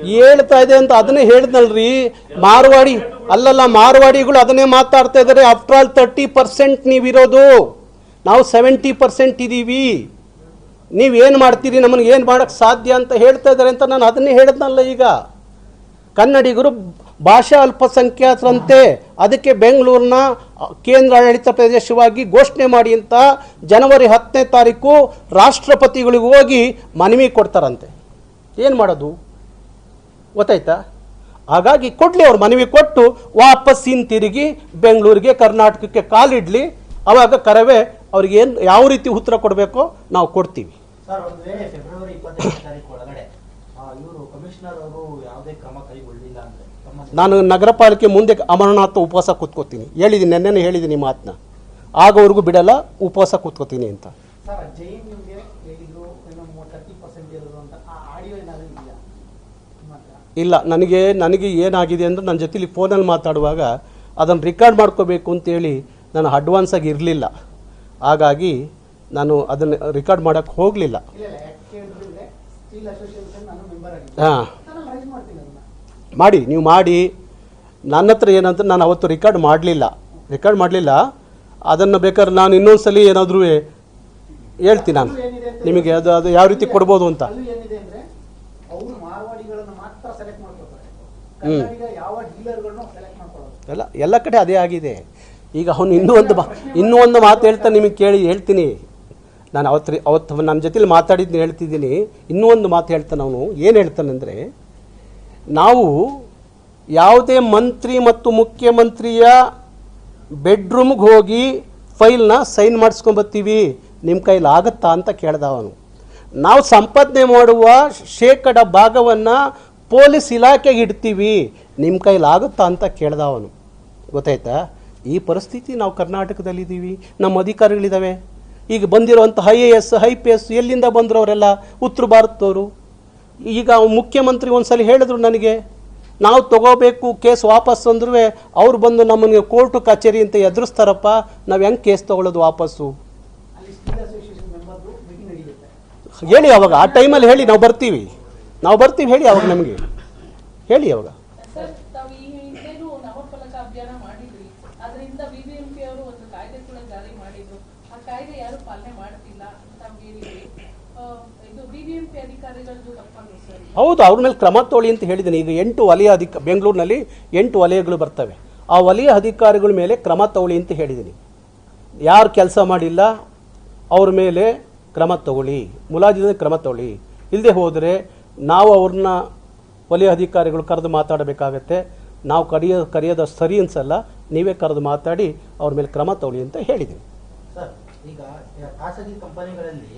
ಹೇಳ್ತಾ ಇದೆ ಅಂತ ಅದನ್ನೇ ಹೇಳಿದ್ನಲ್ರಿ. ಮಾರ್ವಾಡಿ ಅಲ್ಲಲ್ಲ ಮಾರ್ವಾಡಿಗಳು ಅದನ್ನೇ ಮಾತಾಡ್ತಾ ಇದ್ದಾರೆ. ಆಫ್ಟರ್ ಆಲ್ ತರ್ಟಿ ಪರ್ಸೆಂಟ್ ನೀವಿರೋದು. ನಾವು ಸೆವೆಂಟಿ ಪರ್ಸೆಂಟ್ ಇದ್ದೀವಿ ನೀವೇನು ಮಾಡ್ತೀರಿ? ನಮಗೆ ಏನು ಮಾಡೋಕ್ಕೆ ಸಾಧ್ಯ ಅಂತ ಹೇಳ್ತಾ ಇದ್ದಾರೆ ಅಂತ ನಾನು ಅದನ್ನೇ ಹೇಳಿದ್ನಲ್ಲ ಈಗ. ಕನ್ನಡಿಗರು ಭಾಷಾ ಅಲ್ಪಸಂಖ್ಯಾತರಂತೆ ಅದಕ್ಕೆ ಬೆಂಗಳೂರಿನ ಕೇಂದ್ರ ಆಡಳಿತ ಪ್ರದೇಶವಾಗಿ ಘೋಷಣೆ ಮಾಡಿ ಅಂತ ಜನವರಿ ಹತ್ತನೇ ತಾರೀಕು ರಾಷ್ಟ್ರಪತಿಗಳಿಗೆ ಹೋಗಿ ಮನವಿ ಕೊಡ್ತಾರಂತೆ. ಏನು ಮಾಡೋದು? ಗೊತ್ತಾಯ್ತಾ? ಹಾಗಾಗಿ ಕೊಡಲಿ ಅವ್ರು ಮನವಿ ಕೊಟ್ಟು ವಾಪಸ್ ಹಿಂತಿರುಗಿ ಬೆಂಗಳೂರಿಗೆ ಕರ್ನಾಟಕಕ್ಕೆ ಕಾಲಿಡಲಿ. ಅವಾಗ ಕರವೇ ಅವ್ರಿಗೆ ಏನು ಯಾವ ರೀತಿ ಉತ್ತರ ಕೊಡಬೇಕೋ ನಾವು ಕೊಡ್ತೀವಿ. ನಾನು ನಗರ ಪಾಲಿಕೆ ಮುಂದೆ ಅಮರನಾಥ ಉಪವಾಸ ಕೂತ್ಕೋತೀನಿ. ಹೇಳಿದ್ದೀನಿ ನೆನ್ನೆನೇ ಹೇಳಿದ್ದೀನಿ ಮಾತನ್ನ ಆಗೋವರೆಗೂ ಬಿಡಲ್ಲ ಉಪವಾಸ ಕೂತ್ಕೋತೀನಿ ಅಂತ. ಇಲ್ಲ ನನಗೆ ನನಗೆ ಏನಾಗಿದೆ ಅಂದರೆ ನನ್ನ ಜೊತೆಲಿ ಫೋನಲ್ಲಿ ಮಾತಾಡುವಾಗ ಅದನ್ನು ರೆಕಾರ್ಡ್ ಮಾಡ್ಕೋಬೇಕು ಅಂತೇಳಿ ನಾನು ಅಡ್ವಾನ್ಸಾಗಿ ಇರಲಿಲ್ಲ. ಹಾಗಾಗಿ ನಾನು ಅದನ್ನು ರೆಕಾರ್ಡ್ ಮಾಡೋಕ್ಕೆ ಹೋಗಲಿಲ್ಲ. ಹಾಂ. ಮಾಡಿ ನೀವು ಮಾಡಿ. ನನ್ನ ಹತ್ರ ಏನಂತ ನಾನು ಅವತ್ತು ರೆಕಾರ್ಡ್ ಮಾಡಲಿಲ್ಲ. ರೆಕಾರ್ಡ್ ಮಾಡಲಿಲ್ಲ. ಅದನ್ನು ಬೇಕಾದ್ರೆ ನಾನು ಇನ್ನೊಂದು ಸಲ ಏನಾದರೂ ಹೇಳ್ತೀನಿ ನಾನು. ನಿಮಗೆ ಅದು ಅದು ಯಾವ ರೀತಿ ಕೊಡ್ಬೋದು ಅಂತ. ಹ್ಞೂ ಎಲ್ಲ ಎಲ್ಲ ಕಡೆ ಅದೇ ಆಗಿದೆ. ಈಗ ಅವನು ಇನ್ನೂ ಒಂದು ಬಾ ಇನ್ನೂ ಒಂದು ಮಾತು ಹೇಳ್ತಾ ನಿಮಗೆ ಕೇಳಿ ಹೇಳ್ತೀನಿ. ನಾನು ಅವತ್ತು ಅವತ್ತು ನನ್ನ ಜೊತೆಲಿ ಮಾತಾಡಿದ್ದು ಹೇಳ್ತಿದ್ದೀನಿ. ಇನ್ನೂ ಒಂದು ಮಾತು ಹೇಳ್ತಾನೆ ಅವನು. ಏನು ಹೇಳ್ತಾನೆಂದರೆ ನಾವು ಯಾವುದೇ ಮಂತ್ರಿ ಮತ್ತು ಮುಖ್ಯಮಂತ್ರಿಯ ಬೆಡ್ರೂಮ್ಗೆ ಹೋಗಿ ಫೈಲ್ನ ಸೈನ್ ಮಾಡಿಸ್ಕೊಂಬತ್ತೀವಿ ನಿಮ್ಮ ಕೈಲಿ ಆಗುತ್ತಾ ಅಂತ ಕೇಳ್ದ ಅವನು. ನಾವು ಸಂಪಾದನೆ ಮಾಡುವ ಶೇಕಡ ಭಾಗವನ್ನು ಪೊಲೀಸ್ ಇಲಾಖೆಗೆ ಇಡ್ತೀವಿ. ನಿಮ್ಮ ಕೈಲಿ ಆಗುತ್ತಾ ಅಂತ ಕೇಳ್ದ ಅವನು. ಗೊತ್ತಾಯ್ತಾ? ಈ ಪರಿಸ್ಥಿತಿ ನಾವು ಕರ್ನಾಟಕದಲ್ಲಿದ್ದೀವಿ. ನಮ್ಮ ಅಧಿಕಾರಿಗಳಿದ್ದಾವೆ. ಈಗ ಬಂದಿರುವಂಥ I A S, I P S, ಎಲ್ಲಿಂದ ಬಂದರು ಅವರೆಲ್ಲ ಉತ್ತರ ಭಾರತದವರು. ಈಗ ಮುಖ್ಯಮಂತ್ರಿ ಒಂದ್ಸಲ ಹೇಳಿದ್ರು ನನಗೆ, ನಾವು ತಗೋಬೇಕು, ಕೇಸ್ ವಾಪಸ್ ಅಂದ್ರೂ ಅವ್ರು ಬಂದು ನಮ್ಮನ್ನು ಕೋರ್ಟು ಕಚೇರಿ ಅಂತ ಎದುರಿಸ್ತಾರಪ್ಪ, ನಾವು ಹೆಂಗೆ ಕೇಸ್ ತೊಗೊಳ್ಳೋದು ವಾಪಸ್ಸು? ಹೇಳಿ ಅವಾಗ, ಆ ಟೈಮಲ್ಲಿ ಹೇಳಿ, ನಾವು ಬರ್ತೀವಿ. ನಾವು ಬರ್ತೀವಿ, ಹೇಳಿ ಅವಾಗ ನಮಗೆ. ಹೇಳಿ ಅವಾಗ ಸರ್ ತಾವು ಈ ಹಿಂದೆನೂ ನಾಮಫಲಕ ಅಭಿಯಾನ ಮಾಡಿದ್ರಿ ಅದರಿಂದ ಬಿಬಿಎಂಪಿ ಅವರು ಒಂದು ಕಾಯ್ದೆ ಕೂಡ ಜಾರಿ ಮಾಡಿದ್ರು ಆ ಕಾಯ್ದೆ ಯಾರು ಪಾಲನೆ ಮಾಡ್ತಿಲ್ಲ ಸರ್? ಹೌದು, ಅವ್ರ ಮೇಲೆ ಕ್ರಮ ತೋಳಿ ಅಂತ ಹೇಳಿದ್ದೀನಿ. ಈಗ ಎಂಟು ವಲಯ ಅಧಿಕ, ಬೆಂಗಳೂರಿನಲ್ಲಿ ಎಂಟು ವಲಯಗಳು ಬರ್ತವೆ. ಆ ವಲಯ ಅಧಿಕಾರಿಗಳ ಮೇಲೆ ಕ್ರಮ ತಗೊಳ್ಳಿ ಅಂತ ಹೇಳಿದ್ದೀನಿ. ಯಾರು ಕೆಲಸ ಮಾಡಿಲ್ಲ, ಅವ್ರ ಮೇಲೆ ಕ್ರಮ ತಗೊಳ್ಳಿ ಮುಲಾಜಿದ ಕ್ರಮ ತಗೊಳ್ಳಿ ಇಲ್ಲದೆ ಹೋದರೆ ನಾವು ಅವ್ರನ್ನ ವಲಯ ಅಧಿಕಾರಿಗಳು ಕರೆದು ಮಾತಾಡಬೇಕಾಗತ್ತೆ. ನಾವು ಕರೆಯೋ, ಕರೆಯೋದು ಸರಿ ಅನ್ಸಲ್ಲ, ನೀವೇ ಕರೆದು ಮಾತಾಡಿ ಅವ್ರ ಮೇಲೆ ಕ್ರಮ ತಗೊಳ್ಳಿ ಅಂತ ಹೇಳಿದ್ದೀನಿ. ಈಗ ಖಾಸಗಿ ಕಂಪನಿಗಳಲ್ಲಿ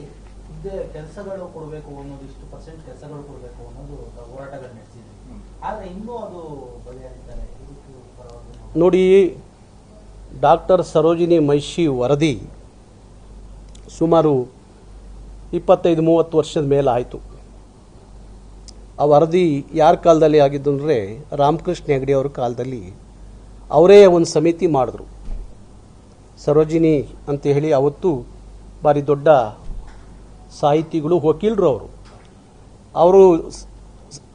ಇದ್ದೇ ಕೆಲಸಗಳು ಕೊಡಬೇಕು ಅನ್ನೋದು ಇಷ್ಟು ಪರ್ಸೆಂಟ್ ಕೆಲಸಗಳು ಕೊಡಬೇಕು ಅನ್ನೋದು ಹೋರಾಟಗಳು ನಡೆಸಿದ್ವಿ. ಆದರೆ ಇನ್ನೂ ಅದು ಬಗೆಹರಿತಾರೆ ನೋಡಿ ಡಾಕ್ಟರ್ ಸರೋಜಿನಿ ಮಹಿಷಿ ವರದಿ ಸುಮಾರು ಇಪ್ಪತ್ತೈದು ಮೂವತ್ತು ವರ್ಷದ ಮೇಲೆ ಆಯಿತು. ಆ ವರದಿ ಯಾರ ಕಾಲದಲ್ಲಿ ಆಗಿದ್ದು ಅಂದರೆ ರಾಮಕೃಷ್ಣ ಹೆಗಡೆ ಅವ್ರ ಕಾಲದಲ್ಲಿ ಅವರೇ ಒಂದು ಸಮಿತಿ ಮಾಡಿದ್ರು. ಸರೋಜಿನಿ ಅಂತ ಹೇಳಿ ಅವತ್ತು ಭಾರಿ ದೊಡ್ಡ ಸಾಹಿತಿಗಳು ವಕೀಲರು ಅವರು. ಅವರು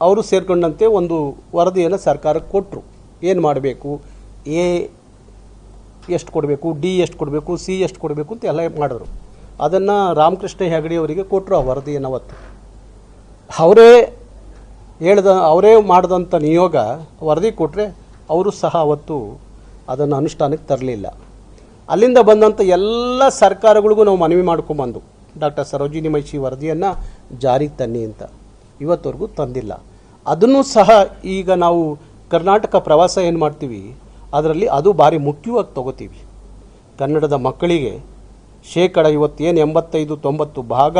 ಅವರು ಸೇರಿಕೊಂಡಂತೆ ಒಂದು ವರದಿಯನ್ನು ಸರ್ಕಾರಕ್ಕೆ ಕೊಟ್ಟರು ಏನು ಮಾಡಬೇಕು? ಎ ಎಷ್ಟು ಕೊಡಬೇಕು? ಡಿ ಎಷ್ಟು ಕೊಡಬೇಕು? ಸಿ ಎಷ್ಟು ಕೊಡಬೇಕು ಅಂತ ಎಲ್ಲ ಮಾಡಿದ್ರು. ಅದನ್ನು ರಾಮಕೃಷ್ಣ ಹೆಗಡೆ ಅವರಿಗೆ ಕೊಟ್ಟರು ಆ ವರದಿಯನ್ನು ಅವತ್ತು. ಅವರೇ ಹೇಳ್ದ, ಅವರೇ ಮಾಡಿದಂಥ ನಿಯೋಗ ವರದಿ ಕೊಟ್ಟರೆ ಅವರು ಸಹ ಅವತ್ತು ಅದನ್ನು ಅನುಷ್ಠಾನಕ್ಕೆ ತರಲಿಲ್ಲ. ಅಲ್ಲಿಂದ ಬಂದಂಥ ಎಲ್ಲ ಸರ್ಕಾರಗಳಿಗೂ ನಾವು ಮನವಿ ಮಾಡ್ಕೊಂಬಂದು ಡಾಕ್ಟರ್ ಸರೋಜಿನಿ ಮೈಷಿ ವರದಿಯನ್ನು ಜಾರಿಗೆ ತನ್ನಿ ಅಂತ. ಇವತ್ತವರೆಗೂ ತಂದಿಲ್ಲ. ಅದನ್ನು ಸಹ ಈಗ ನಾವು ಕರ್ನಾಟಕ ಪ್ರವಾಸ ಏನು ಮಾಡ್ತೀವಿ? ಅದರಲ್ಲಿ ಅದು ಭಾರಿ ಮುಖ್ಯವಾಗಿ ತಗೋತೀವಿ. ಕನ್ನಡದ ಮಕ್ಕಳಿಗೆ ಶೇಕಡ ಇವತ್ತೇನು ಎಂಬತ್ತೈದು ತೊಂಬತ್ತು ಭಾಗ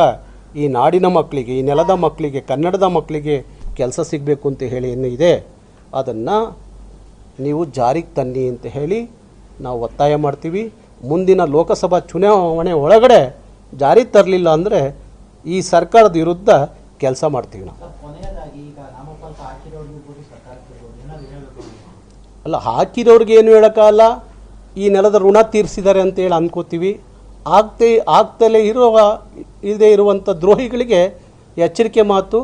ಈ ನಾಡಿನ ಮಕ್ಕಳಿಗೆ, ಈ ನೆಲದ ಮಕ್ಕಳಿಗೆ, ಕನ್ನಡದ ಮಕ್ಕಳಿಗೆ ಕೆಲಸ ಸಿಗಬೇಕು ಅಂತ ಹೇಳಿ ಏನು ಇದೆ? ಅದನ್ನು ನೀವು ಜಾರಿಗೆ ತನ್ನಿ ಅಂತ ಹೇಳಿ ನಾವು ಒತ್ತಾಯ ಮಾಡ್ತೀವಿ. ಮುಂದಿನ ಲೋಕಸಭಾ ಚುನಾವಣೆ ಒಳಗಡೆ ಜಾರಿ ತರಲಿಲ್ಲ ಅಂದರೆ ಈ ಸರ್ಕಾರದ ವಿರುದ್ಧ ಕೆಲಸ ಮಾಡ್ತೀವಿ ನಾವು. ಅಲ್ಲ ಹಾಕಿರೋರಿಗೆ ಏನು ಹೇಳೋಕ್ಕಲ್ಲ ಈ ನೆಲದ ಋಣ ತೀರಿಸಿದ್ದಾರೆ ಅಂತೇಳಿ ಅಂದ್ಕೋತೀವಿ ಆಗ್ತೇ ಆಗ್ತಲೇ ಇರುವ ಇಲ್ಲದೆ ಇರುವಂಥ ದ್ರೋಹಿಗಳಿಗೆ ಎಚ್ಚರಿಕೆ ಮಾತು.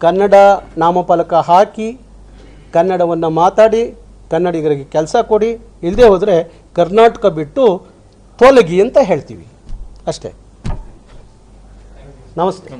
ಕನ್ನಡ ನಾಮಫಲಕ ಹಾಕಿ ಕನ್ನಡವನ್ನು ಮಾತಾಡಿ ಕನ್ನಡಿಗರಿಗೆ ಕೆಲಸ ಕೊಡಿ. ಇಲ್ಲದೆ ಹೋದರೆ ಕರ್ನಾಟಕ ಬಿಟ್ಟು ತೊಲಗಿ ಅಂತ ಹೇಳ್ತೀವಿ. ಅಷ್ಟೇ. ನಮಸ್ತೆ.